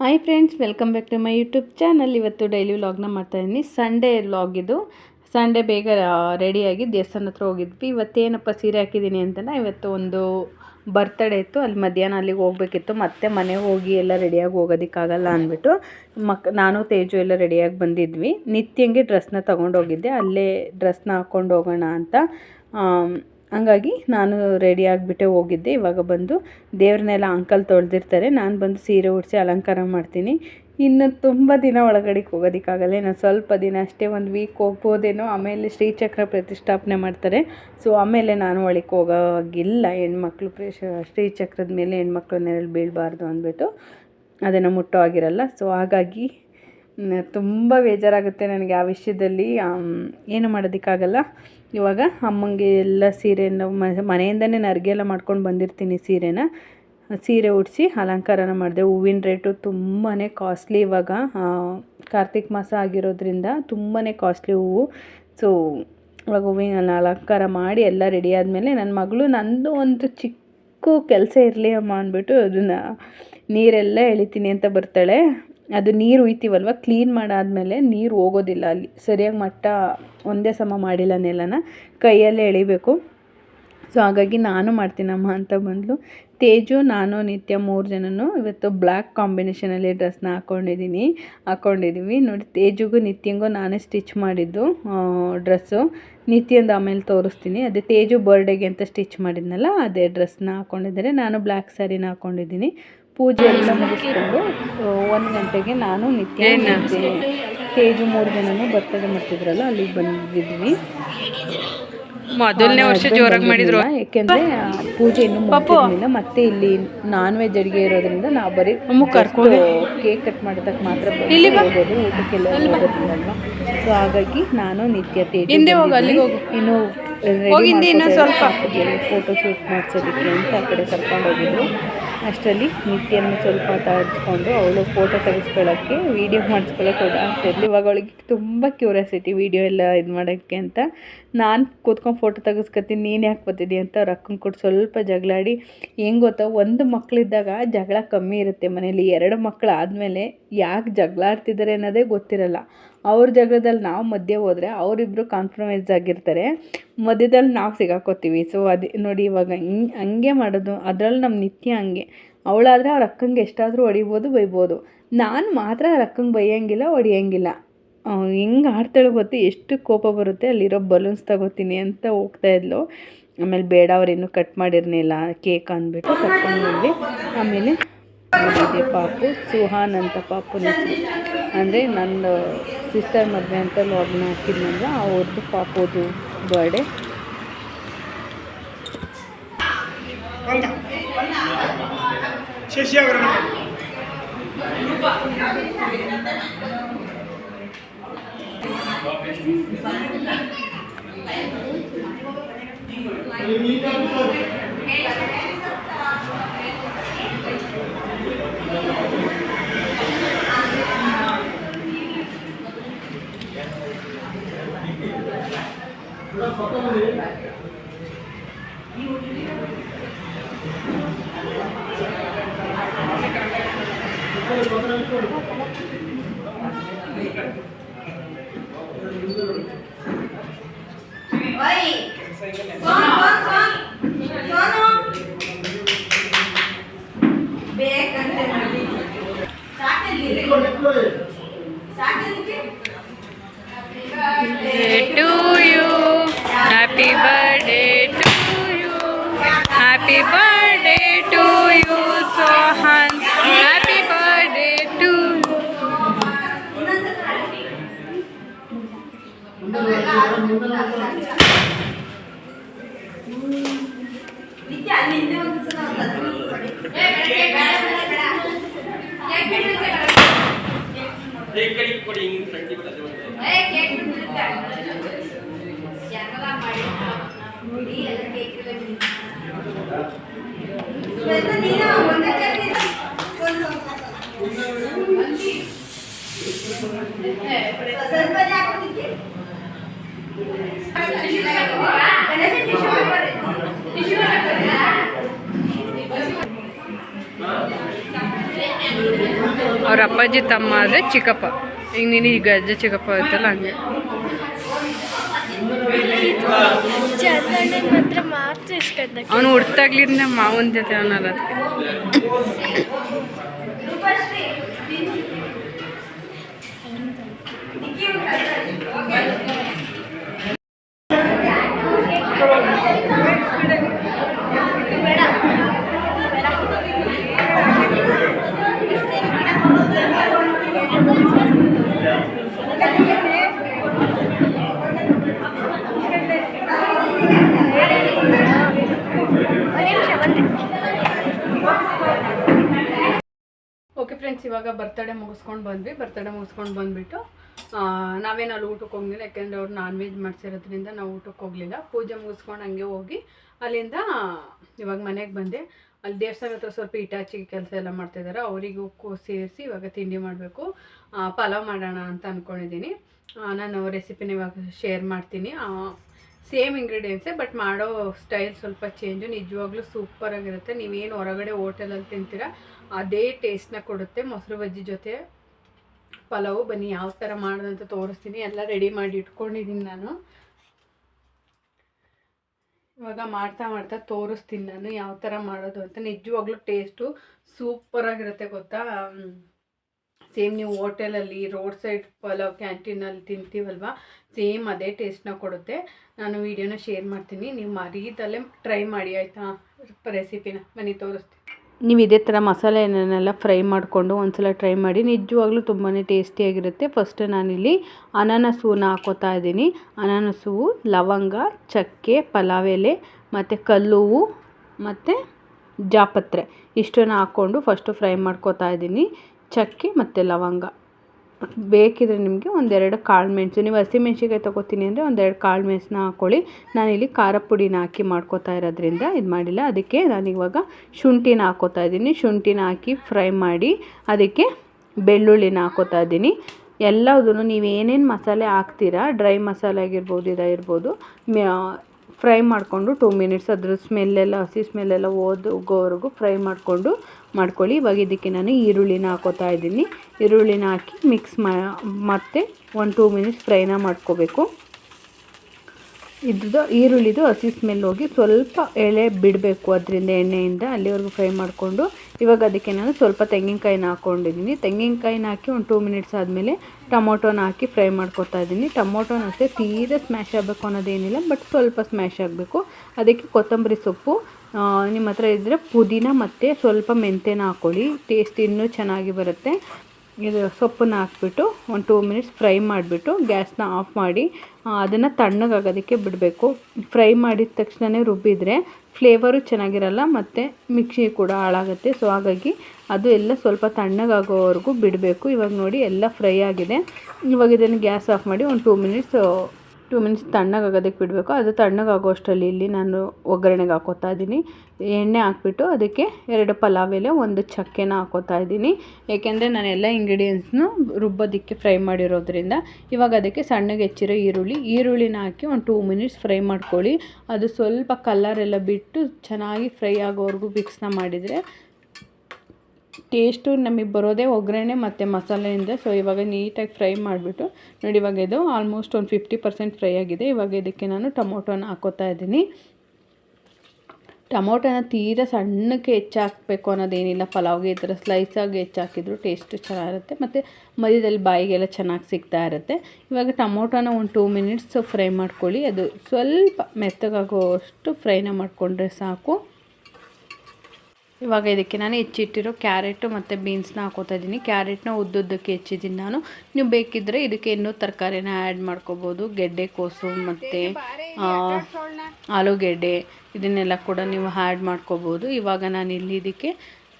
Hi friends welcome back to my YouTube channel ಇವತ್ತು daily ವ್ಲಾಗ್ನ ಮಾಡ್ತಾಯಿದ್ದೀನಿ ಸಂಡೇ ವ್ಲಾಗ್ ಇದು. ಸಂಡೇ ಬೇಗ ರೆಡಿಯಾಗಿ ದೇವಸ್ಥಾನ ಹತ್ರ ಹೋಗಿದ್ವಿ. ಇವತ್ತೇನಪ್ಪ ಸೀರೆ ಹಾಕಿದ್ದೀನಿ ಅಂತಂದ್ರೆ, ಇವತ್ತು ಒಂದು ಬರ್ತಡೇ ಇತ್ತು. ಅಲ್ಲಿ ಮಧ್ಯಾಹ್ನ ಅಲ್ಲಿಗೆ ಹೋಗ್ಬೇಕಿತ್ತು. ಮತ್ತೆ ಮನೆಗೆ ಹೋಗಿ ಎಲ್ಲ ರೆಡಿಯಾಗಿ ಹೋಗೋದಕ್ಕಾಗಲ್ಲ ಅಂದ್ಬಿಟ್ಟು, ಮಕ್, ನಾನು, ತೇಜು ಎಲ್ಲ ರೆಡಿಯಾಗಿ ಬಂದಿದ್ವಿ. ನಿತ್ಯಂಗೆ ಡ್ರೆಸ್ನ ತೊಗೊಂಡೋಗಿದ್ದೆ. ಅಲ್ಲೇ ಡ್ರೆಸ್ನ ಹಾಕ್ಕೊಂಡು ಹೋಗೋಣ ಅಂತ. ಹಂಗಾಗಿ ನಾನು ರೆಡಿ ಆಗಿಬಿಟ್ಟೆ ಹೋಗಿದ್ದೆ. ಇವಾಗ ಬಂದು ದೇವ್ರನ್ನೆಲ್ಲ ಅಂಕಲ್ ತೊಳೆದಿರ್ತಾರೆ. ನಾನು ಬಂದು ಸೀರೆ ಉಡಿಸಿ ಅಲಂಕಾರ ಮಾಡ್ತೀನಿ. ಇನ್ನು ತುಂಬ ದಿನ ಒಳಗಡೆಗೆ ಹೋಗೋದಕ್ಕಾಗಲ್ಲ. ನಾನು ಸ್ವಲ್ಪ ದಿನ ಅಷ್ಟೇ ಒಂದು ವೀಕ್ ಹೋಗ್ಬೋದೇನೋ. ಆಮೇಲೆ ಶ್ರೀಚಕ್ರ ಪ್ರತಿಷ್ಠಾಪನೆ ಮಾಡ್ತಾರೆ. ಸೊ ಆಮೇಲೆ ನಾನು ಒಳಗೆ ಹೋಗೋಗಿಲ್ಲ. ಹೆಣ್ಮಕ್ಳು ಪ್ರೇಷ ಶ್ರೀಚಕ್ರದ ಮೇಲೆ ಹೆಣ್ಮಕ್ಳು ನೆರಳು ಬೀಳಬಾರ್ದು ಅಂದ್ಬಿಟ್ಟು ಅದನ್ನು ಮುಟ್ಟೋ ಆಗಿರಲ್ಲ ಸೊ ಹಾಗಾಗಿ ತುಂಬ ಬೇಜಾರಾಗುತ್ತೆ ನನಗೆ ಆ ವಿಷಯದಲ್ಲಿ. ಏನು ಮಾಡೋದಕ್ಕಾಗಲ್ಲ. ಇವಾಗ ಅಮ್ಮಂಗೆ ಎಲ್ಲ ಸೀರೆನ ಮ- ಮನೆಯಿಂದನೇ ನರ್ಗೆ ಎಲ್ಲ ಮಾಡ್ಕೊಂಡು ಬಂದಿರ್ತೀನಿ ಸೀರೆನ. ಸೀರೆ ಉಡಿಸಿ ಅಲಂಕಾರನ ಮಾಡಿದೆ. ಹೂವಿನ ರೇಟು ತುಂಬಾ ಕಾಸ್ಟ್ಲಿ ಇವಾಗ. ಕಾರ್ತಿಕ್ ಮಾಸ ಆಗಿರೋದ್ರಿಂದ ತುಂಬಾ ಕಾಸ್ಟ್ಲಿ ಹೂವು. ಸೊ, ಇವಾಗ ಹೂವಿನ ಅಲಂಕಾರ ಮಾಡಿ ಎಲ್ಲ ರೆಡಿ ಆದಮೇಲೆ ನನ್ನ ಮಗಳು ನಂದು ಒಂದು ಚಿಕ್ಕ ಕೆಲಸ ಇರಲಿ ಅಮ್ಮ ಅಂದ್ಬಿಟ್ಟು ಅದನ್ನು ನೀರೆಲ್ಲ ಎಳಿತೀನಿ ಅಂತ ಬರ್ತಾಳೆ. ಅದು ನೀರು ಉಯ್ತೀವಲ್ವ? ಕ್ಲೀನ್ ಮಾಡಾದಮೇಲೆ ನೀರು ಹೋಗೋದಿಲ್ಲ ಅಲ್ಲಿ. ಸರಿಯಾಗಿ ಮಟ್ಟ ಒಂದೇ ಸಮ ಮಾಡಿಲ್ಲ ನೆಲನ. ಕೈಯಲ್ಲೇ ಎಳಿಬೇಕು. ಸೊ ಹಾಗಾಗಿ ನಾನು ಮಾಡ್ತೀನಮ್ಮ ಅಂತ ಬಂದ್ಲು. ತೇಜು, ನಾನು, ನಿತ್ಯ ಮೂರು ಜನನು ಇವತ್ತು ಬ್ಲ್ಯಾಕ್ ಕಾಂಬಿನೇಷನಲ್ಲಿ ಡ್ರೆಸ್ನ ಹಾಕ್ಕೊಂಡಿದ್ದೀನಿ ಹಾಕ್ಕೊಂಡಿದ್ದೀವಿ ನೋಡಿ, ತೇಜುಗೂ ನಿತ್ಯಂಗೂ ನಾನೇ ಸ್ಟಿಚ್ ಮಾಡಿದ್ದು ಡ್ರೆಸ್ಸು ನಿತ್ಯಂದು ಆಮೇಲೆ ತೋರಿಸ್ತೀನಿ. ಅದೇ ತೇಜು ಬರ್ಡೇಗೆ ಅಂತ ಸ್ಟಿಚ್ ಮಾಡಿದ್ನಲ್ಲ, ಅದೇ ಡ್ರೆಸ್ನ ಹಾಕ್ಕೊಂಡಿದ್ದಾರೆ ನಾನು ಬ್ಲ್ಯಾಕ್ ಸ್ಯಾರಿನ ಹಾಕ್ಕೊಂಡಿದ್ದೀನಿ ಪೂಜೆ ಎಲ್ಲ ಮುಗಿಸ್ಕೊಂಡು ಒಂದು ಗಂಟೆಗೆ ನಾನು ನಿತ್ಯ ಕೆ ಜಿ ಮೂರು ಜನನು ಬರ್ತಡೇ ಮಾಡ್ತಿದ್ರಲ್ಲ ಅಲ್ಲಿಗೆ ಬಂದಿದ್ವಿ. ಮೊದಲನೇ ವರ್ಷ ಜೋರಾಗಿ ಮಾಡಿದ್ರು. ಯಾಕೆಂದ್ರೆ ಪೂಜೆ ಇನ್ನು ಮುಗಿದಿರ್ಲಿಲ್ಲ ಮತ್ತೆ ಇಲ್ಲಿ ನಾನ್ ವೆಜ್ ಅಡಿಗೆ ಇರೋದ್ರಿಂದ ನಾವು ಬರೀ ಕರ್ಕೊಂಡು. ಕೇಕ್ ಕಟ್ ಮಾಡೋದಕ್ಕೆ ಮಾತ್ರ ಹೋಗೋದು ಊಟಕ್ಕೆಲ್ಲ ಹೋಗೋದಿಲ್ಲ ಸೊ ಹಾಗಾಗಿ ನಾನು ನಿತ್ಯ ತೇಜ್ ಬಂದಿದ್ವಿ. ಇನ್ನು ಇನ್ನೊಂದು ಸ್ವಲ್ಪ. ಫೋಟೋ ಶೂಟ್ ಮಾಡಿಸೋದಕ್ಕೆ ಅಂತ ಆ ಕಡೆ ಕರ್ಕೊಂಡು ಹೋಗಿದ್ದರು ಅಷ್ಟರಲ್ಲಿ ನಿತ್ಯನ್ನು ಸ್ವಲ್ಪ ತಾಡಿಸ್ಕೊಂಡು ಅವಳು ಫೋಟೋ ತೆಗೆಸ್ಕೊಳ್ಳೋಕ್ಕೆ ವೀಡಿಯೋ ಮಾಡಿಸ್ಕೊಳ್ಳೋಕೆ ಆಗ್ತಿರಲಿ ಇವಾಗ ಅವಳಿಗೆ ತುಂಬ ಕ್ಯೂರಿಯಾಸಿಟಿ ವೀಡಿಯೋ ಎಲ್ಲ ಇದು ಮಾಡೋಕ್ಕೆ ಅಂತ ನಾನು ಕೂತ್ಕೊಂಡು ಫೋಟೋ ತೆಗೆಸ್ಕೊತೀನಿ, ನೀನು ಯಾಕೆ ಬರ್ತಿದ್ದಿ ಅಂತ ಅವ್ರ ಅಕ್ಕನ ಕೊಟ್ಟು ಸ್ವಲ್ಪ ಜಗಳಾಡಿ. ಹೆಂಗೆ ಗೊತ್ತಾ, ಒಂದು ಮಕ್ಕಳಿದ್ದಾಗ ಜಗಳ ಕಮ್ಮಿ ಇರುತ್ತೆ ಮನೇಲಿ. ಎರಡು ಮಕ್ಕಳು ಆದಮೇಲೆ ಯಾಕೆ ಜಗಳ ಆಡ್ತಿದ್ದಾರೆ ಅನ್ನೋದೇ ಗೊತ್ತಿರಲ್ಲ. ಅವ್ರ ಜಗಳದಲ್ಲಿ ನಾವು ಮಧ್ಯೆ ಹೋದರೆ ಅವರಿಬ್ಬರು ಕಾಂಪ್ರಮೈಸ್ ಆಗಿರ್ತಾರೆ. ಮಧ್ಯದಲ್ಲಿ ನಾವು ಸಿಗಾಕೋತೀವಿ. ಸೊ ಅದೇ ನೋಡಿ ಇವಾಗ ಹಿಂಗೆ, ಹಂಗೆ ಮಾಡೋದು. ಅದರಲ್ಲಿ ನಮ್ಮ ನಿತ್ಯ ಹಂಗೆ. ಅವಳಾದರೆ ಅವ್ರ ಅಕ್ಕಂಗೆ ಎಷ್ಟಾದರೂ ಹೊಡಿಬೋದು, ಬೈಬೋದು. ನಾನು ಮಾತ್ರ ಅವ್ರ ಅಕ್ಕಂಗೆ ಬೈಯಂಗಿಲ್ಲ, ಹೊಡಿಯಂಗಿಲ್ಲ. ಹೆಂಗೆ ಆಡ್ತಾಳೆ ಗೊತ್ತಿ? ಎಷ್ಟು ಕೋಪ ಬರುತ್ತೆ, ಅಲ್ಲಿರೋ ಬಲೂನ್ಸ್ ತಗೋತೀನಿ ಅಂತ ಹೋಗ್ತಾ ಇದ್ಲು. ಆಮೇಲೆ ಬೇಡ ಅವ್ರೇನು ಕಟ್ ಮಾಡಿರ್ನಿಲ್ಲ ಕೇಕ್ ಅಂದ್ಬಿಟ್ಟು ಕಟ್ಕೊಂಡು ಬಂದ್ವಿ ಆಮೇಲೆ ಪಾಪು, ಸುಹಾನ್ ಅಂತ ಪಾಪುನ ಅಂದರೆ ನನ್ನ ಸಿಸ್ಟರ್ ಮದುವೆ ಅಂತ ಲಾಗ್ನ ಹಾಕಿದ್ನಲ್ಲ ಅವ್ರದ್ದು ಪಾಪುದು ಬರ್ಡೇ ಶಶಿ ಅವರ ಟು ಅವ್ರ ಅಪ್ಪಾಜಿ ತಮ್ಮ ಆದರೆ ಚಿಕ್ಕಪ್ಪ. ಈಗ ನೀನು ಈಗ ಅಜ್ಜ ಚಿಕ್ಕಪ್ಪ ಆಯ್ತಲ್ಲ ಹಂಗೆ. ಅವ್ನು ಹುಡ್ತಾಗ್ಲಿಂದ ಮಾವನ ಜೊತೆ ಅವನಲ್ಲ. ಓಕೆ ಫ್ರೆಂಡ್ಸ್ ಇವಾಗ ಬರ್ತಡೇ ಮುಗಿಸ್ಕೊಂಡು ಬಂದ್ವಿ. ಬರ್ತಡೇ ಮುಗಿಸ್ಕೊಂಡು ಬಂದ್ಬಿಟ್ಟು ನಾವೇನು ಅಲ್ಲಿ ಊಟಕ್ಕೆ ಹೋಗಲಿಲ್ಲ, ಯಾಕೆಂದರೆ ಅವ್ರು ನಾನ್ ವೆಜ್ ಮಾಡಿಸಿರೋದ್ರಿಂದ ನಾವು ಊಟಕ್ಕೆ ಹೋಗಲಿಲ್ಲ. ಪೂಜೆ ಮುಗಿಸ್ಕೊಂಡು ಹಂಗೆ ಹೋಗಿ, ಅಲ್ಲಿಂದ, ಇವಾಗ ಮನೆಗೆ ಬಂದೆ. ಅಲ್ಲಿ ದೇವಸ್ಥಾನ ಹತ್ರ ಸ್ವಲ್ಪ ಇಟಾಚಿ ಕೆಲಸ ಎಲ್ಲ ಮಾಡ್ತಾಯಿದ್ದಾರೆ ಅವರಿಗೂ ಸೇರಿಸಿ ಇವಾಗ ತಿಂಡಿ ಮಾಡಬೇಕು. ಪಲಾವ್ ಮಾಡೋಣ ಅಂತ ಅಂದ್ಕೊಂಡಿದ್ದೀನಿ ನಾನು ರೆಸಿಪಿನ ಇವಾಗ ಶೇರ್ ಮಾಡ್ತೀನಿ. ಸೇಮ್ ಇಂಗ್ರೀಡಿಯೆಂಟ್ಸೇ, ಬಟ್ ಮಾಡೋ ಸ್ಟೈಲ್ ಸ್ವಲ್ಪ ಚೇಂಜು ನಿಜವಾಗ್ಲೂ ಸೂಪರಾಗಿರುತ್ತೆ ನೀವೇನು ಹೊರಗಡೆ ಹೋಟೆಲಲ್ಲಿ ತಿಂತೀರ, ಅದೇ ಟೇಸ್ಟ್ನ ಕೊಡುತ್ತೆ. ಮೊಸರು ಬಜ್ಜಿ ಜೊತೆ ಪಲಾವು, ಬನ್ನಿ ಯಾವ ಥರ ಮಾಡೋದಂತ ತೋರಿಸ್ತೀನಿ. ಎಲ್ಲ ರೆಡಿ ಮಾಡಿ ಇಟ್ಕೊಂಡಿದ್ದೀನಿ ನಾನು. ಇವಾಗ ಮಾಡ್ತಾ ಮಾಡ್ತಾ ತೋರಿಸ್ತೀನಿ ನಾನು ಯಾವ ಥರ ಮಾಡೋದು ಅಂತ. ನಿಜವಾಗ್ಲೂ ಟೇಸ್ಟು ಸೂಪರಾಗಿರುತ್ತೆ ಗೊತ್ತಾ? ಸೇಮ್ ನೀವು ಹೋಟೆಲಲ್ಲಿ, ರೋಡ್ ಸೈಡ್ ಪಲಾವ್ ಕ್ಯಾಂಟೀನಲ್ಲಿ ತಿಂತೀವಲ್ವ, ಸೇಮ್ ಅದೇ ಟೇಸ್ಟ್ನ ಕೊಡುತ್ತೆ. ನಾನು ವೀಡಿಯೋನ ಶೇರ್ ಮಾಡ್ತೀನಿ. ನೀವು ಮರೀದಲ್ಲೇ ಟ್ರೈ ಮಾಡಿ, ಆಯಿತಾ? ರೆಸಿಪಿನ. ಮನೆ ತೋರಿಸ್ತೀನಿ. ನೀವು ಇದೇ ಥರ ಮಸಾಲೆನೆಲ್ಲ ಫ್ರೈ ಮಾಡಿಕೊಂಡು ಒಂದ್ಸಲ ಟ್ರೈ ಮಾಡಿ. ನಿಜವಾಗ್ಲೂ ತುಂಬಾ ಟೇಸ್ಟಿಯಾಗಿರುತ್ತೆ. ಫಸ್ಟ್ ನಾನಿಲ್ಲಿ ಅನಾನಸ್ ಹೂವನ್ನ ಹಾಕೋತಾ ಇದ್ದೀನಿ. ಅನಾನಸ್ ಹೂವು ಲವಂಗ, ಚಕ್ಕೆ, ಪಲಾವ್ ಎಲೆ, ಮತ್ತು ಕಲ್ಲುವು, ಮತ್ತು ಜಾಪತ್ರೆ. ಇಷ್ಟನ್ನು ಹಾಕ್ಕೊಂಡು ಫಸ್ಟು ಫ್ರೈ ಮಾಡ್ಕೋತಾ ಇದ್ದೀನಿ. ಚಕ್ಕೆ ಮತ್ತು ಲವಂಗ. ಬೇಕಿದ್ರೆ ನಿಮಗೆ ಒಂದೆರಡು ಕಾಳು ಮೆಣಸು, ನೀವು ಹಸಿಮೆಣ್ಸಿಕಾಯಿ ತೊಗೋತೀನಿ ಅಂದರೆ ಒಂದೆರಡು ಕಾಳು ಮೆಣಸನ್ನ ಹಾಕ್ಕೊಳ್ಳಿ ನಾನಿಲ್ಲಿ ಖಾರ ಪುಡಿನ ಹಾಕಿ ಮಾಡ್ಕೋತಾ ಇರೋದ್ರಿಂದ ಇದು ಮಾಡಿಲ್ಲ. ಅದಕ್ಕೆ ನಾನಿವಾಗ ಶುಂಠಿನ ಹಾಕೋತಾ ಇದ್ದೀನಿ. ಶುಂಠಿನ ಹಾಕಿ ಫ್ರೈ ಮಾಡಿ ಅದಕ್ಕೆ ಬೆಳ್ಳುಳ್ಳಿನ ಹಾಕೋತಾ ಇದ್ದೀನಿ. ಎಲ್ಲದನ್ನು ನೀವು ಏನೇನು ಮಸಾಲೆ ಹಾಕ್ತೀರಾ, ಡ್ರೈ ಮಸಾಲೆ ಆಗಿರ್ಬೋದು, ಇದಾಗಿರ್ಬೋದು ಫ್ರೈ ಮಾಡಿಕೊಂಡು ಟೂ ಮಿನಿಟ್ಸ್ ಅದ್ರ ಸ್ಮೆಲ್ಲೆಲ್ಲ ಹಸಿ ಸ್ಮೆಲ್ಲೆಲ್ಲ ಹೋಗೋವರೆಗೂ ಫ್ರೈ ಮಾಡಿಕೊಂಡು ಮಾಡ್ಕೊಳ್ಳಿ. ಇವಾಗ ಇದಕ್ಕೆ ನಾನು ಈರುಳ್ಳಿನ ಹಾಕೋತಾ ಇದ್ದೀನಿ. ಈರುಳ್ಳಿನ ಹಾಕಿ ಮಿಕ್ಸ್ ಮಾ, ಮತ್ತೆ ಒಂದು ಟೂ ಮಿನಿಟ್ಸ್ ಫ್ರೈನ ಮಾಡ್ಕೋಬೇಕು. ಇದ್ರದ್ದು ಈರುಳ್ಳಿದು ಹಸಿ ಸ್ಮೆಲ್ ಹೋಗಿ ಸ್ವಲ್ಪ ಎಳೆ ಬಿಡಬೇಕು ಅದರಿಂದ ಎಣ್ಣೆಯಿಂದ, ಅಲ್ಲಿವರೆಗೂ ಫ್ರೈ ಮಾಡಿಕೊಂಡು. ಇವಾಗ ಅದಕ್ಕೆ ನಾನು ಸ್ವಲ್ಪ ತೆಂಗಿನಕಾಯಿನ ಹಾಕ್ಕೊಂಡಿದ್ದೀನಿ ತೆಂಗಿನಕಾಯಿನ ಹಾಕಿ ಒಂದು ಟೂ ಮಿನಿಟ್ಸ್ ಆದಮೇಲೆ ಟೊಮೊಟೊನ ಹಾಕಿ ಫ್ರೈ ಮಾಡ್ಕೊತಾ ಇದ್ದೀನಿ. ಟೊಮೊಟೊನ ಅಷ್ಟೇ ತೀರಾ ಸ್ಮ್ಯಾಶ್ ಆಗಬೇಕು ಅನ್ನೋದೇನಿಲ್ಲ ಬಟ್ ಸ್ವಲ್ಪ ಸ್ಮ್ಯಾಶ್ ಆಗಬೇಕು. ಅದಕ್ಕೆ ಕೊತ್ತಂಬರಿ ಸೊಪ್ಪು ನಿಮ್ಮ ಹತ್ರ ಇದ್ದರೆ ಪುದೀನ ಮತ್ತು ಸ್ವಲ್ಪ ಮೆಂತ್ಯನ ಹಾಕ್ಕೊಳ್ಳಿ ಟೇಸ್ಟ್ ಇನ್ನೂ ಚೆನ್ನಾಗಿ ಬರುತ್ತೆ. ಇದು ಸೊಪ್ಪನ್ನ ಹಾಕ್ಬಿಟ್ಟು ಒಂದು ಟೂ ಮಿನಿಟ್ಸ್ ಫ್ರೈ ಮಾಡಿಬಿಟ್ಟು ಗ್ಯಾಸ್ನ ಆಫ್ ಮಾಡಿ ಅದನ್ನು ತಣ್ಣಗಾಗೋದಕ್ಕೆ ಬಿಡಬೇಕು. ಫ್ರೈ ಮಾಡಿದ ತಕ್ಷಣವೇ ರುಬ್ಬಿದರೆ ಫ್ಲೇವರು ಚೆನ್ನಾಗಿರಲ್ಲ ಮತ್ತು ಮಿಕ್ಸಿ ಕೂಡ ಹಾಳಾಗುತ್ತೆ. ಸೊ ಹಾಗಾಗಿ ಅದು ಎಲ್ಲ ಸ್ವಲ್ಪ ತಣ್ಣಗಾಗೋವರೆಗೂ ಬಿಡಬೇಕು. ಇವಾಗ ನೋಡಿ ಎಲ್ಲ ಫ್ರೈ ಆಗಿದೆ. ಇವಾಗ ಇದನ್ನು ಗ್ಯಾಸ್ ಆಫ್ ಮಾಡಿ ಒಂದು ಟೂ ಮಿನಿಟ್ಸ್ ಟೂ ಮಿನಿಟ್ಸ್ ತಣ್ಣಗಾಗೋದಕ್ಕೆ ಬಿಡಬೇಕು. ಅದು ತಣ್ಣಗಾಗೋ ಅಷ್ಟರಲ್ಲಿ ಇಲ್ಲಿ ನಾನು ಒಗ್ಗರಣೆಗೆ ಹಾಕೋತಾ ಇದ್ದೀನಿ. ಎಣ್ಣೆ ಹಾಕ್ಬಿಟ್ಟು ಅದಕ್ಕೆ ಎರಡು ಪಲಾವ್ ಎಲೆ, ಒಂದು ಚಕ್ಕೆನ ಹಾಕೋತಾ ಇದ್ದೀನಿ. ಏಕೆಂದರೆ ನಾನು ಎಲ್ಲ ಇಂಗ್ರೀಡಿಯೆಂಟ್ಸ್ನು ರುಬ್ಬೋದಕ್ಕೆ ಫ್ರೈ ಮಾಡಿರೋದ್ರಿಂದ ಇವಾಗ ಅದಕ್ಕೆ ಸಣ್ಣಗೆ ಹೆಚ್ಚಿರೋ ಈರುಳ್ಳಿ. ಈರುಳ್ಳಿನ ಹಾಕಿ ಒಂದು ಟೂ ಮಿನಿಟ್ಸ್ ಫ್ರೈ ಮಾಡ್ಕೊಳ್ಳಿ. ಅದು ಸ್ವಲ್ಪ ಕಲರೆಲ್ಲ ಬಿಟ್ಟು ಚೆನ್ನಾಗಿ ಫ್ರೈ ಆಗೋವರೆಗೂ ಮಿಕ್ಸ್ನ ಮಾಡಿದರೆ ಟೇಸ್ಟು ನಮಗೆ ಬರೋದೇ ಒಗ್ಗರಣೆ ಮತ್ತು ಮಸಾಲೆಯಿಂದ. ಸೊ ಇವಾಗ ನೀಟಾಗಿ ಫ್ರೈ ಮಾಡಿಬಿಟ್ಟು, ನೋಡಿ ಇವಾಗ ಇದು ಆಲ್ಮೋಸ್ಟ್ ಒಂದು ಫಿಫ್ಟಿ ಪರ್ಸೆಂಟ್ ಫ್ರೈ ಆಗಿದೆ. ಇವಾಗ ಇದಕ್ಕೆ ನಾನು ಟೊಮೊಟೊನ ಹಾಕೋತಾ ಇದ್ದೀನಿ. ಟೊಮೊಟೊನ ತೀರಾ ಸಣ್ಣಕ್ಕೆ ಹೆಚ್ಚಾಕಬೇಕು ಅನ್ನೋದೇನಿಲ್ಲ. ಪಲಾವ್ಗೆ ಈ ಥರ ಸ್ಲೈಸಾಗಿ ಹೆಚ್ಚಾಕಿದ್ರು ಟೇಸ್ಟು ಚೆನ್ನಾಗಿರುತ್ತೆ. ಮತ್ತು ಮಧ್ಯದಲ್ಲಿ ಬಾಯಿಗೆಲ್ಲ ಚೆನ್ನಾಗಿ ಸಿಗ್ತಾ ಇರುತ್ತೆ. ಇವಾಗ ಟೊಮೊಟೊನ ಒಂದು ಟೂ ಮಿನಿಟ್ಸ್ ಫ್ರೈ ಮಾಡ್ಕೊಳ್ಳಿ. ಅದು ಸ್ವಲ್ಪ ಮೆತ್ತಗಾಗೋಷ್ಟು ಫ್ರೈನ ಮಾಡಿಕೊಂಡ್ರೆ ಸಾಕು. ಇವಾಗ ಇದಕ್ಕೆ ನಾನು ಹೆಚ್ಚಿಟ್ಟಿರೋ ಕ್ಯಾರೆಟು ಮತ್ತು ಬೀನ್ಸ್ನ ಹಾಕೋತಾ ಇದ್ದೀನಿ. ಕ್ಯಾರೆಟ್ನ ಉದ್ದುದ್ದಕ್ಕೆ ಹೆಚ್ಚಿದ್ದೀನಿ ನಾನು. ನೀವು ಬೇಕಿದ್ದರೆ ಇದಕ್ಕೆ ಇನ್ನೂ ತರಕಾರಿನ ಆ್ಯಡ್ ಮಾಡ್ಕೋಬೋದು. ಗೆಡ್ಡೆಕೋಸು ಮತ್ತು ಆಲೂಗೆಡ್ಡೆ ಇದನ್ನೆಲ್ಲ ಕೂಡ ನೀವು ಆ್ಯಡ್ ಮಾಡ್ಕೋಬೋದು. ಇವಾಗ ನಾನು ಇಲ್ಲಿ ಇದಕ್ಕೆ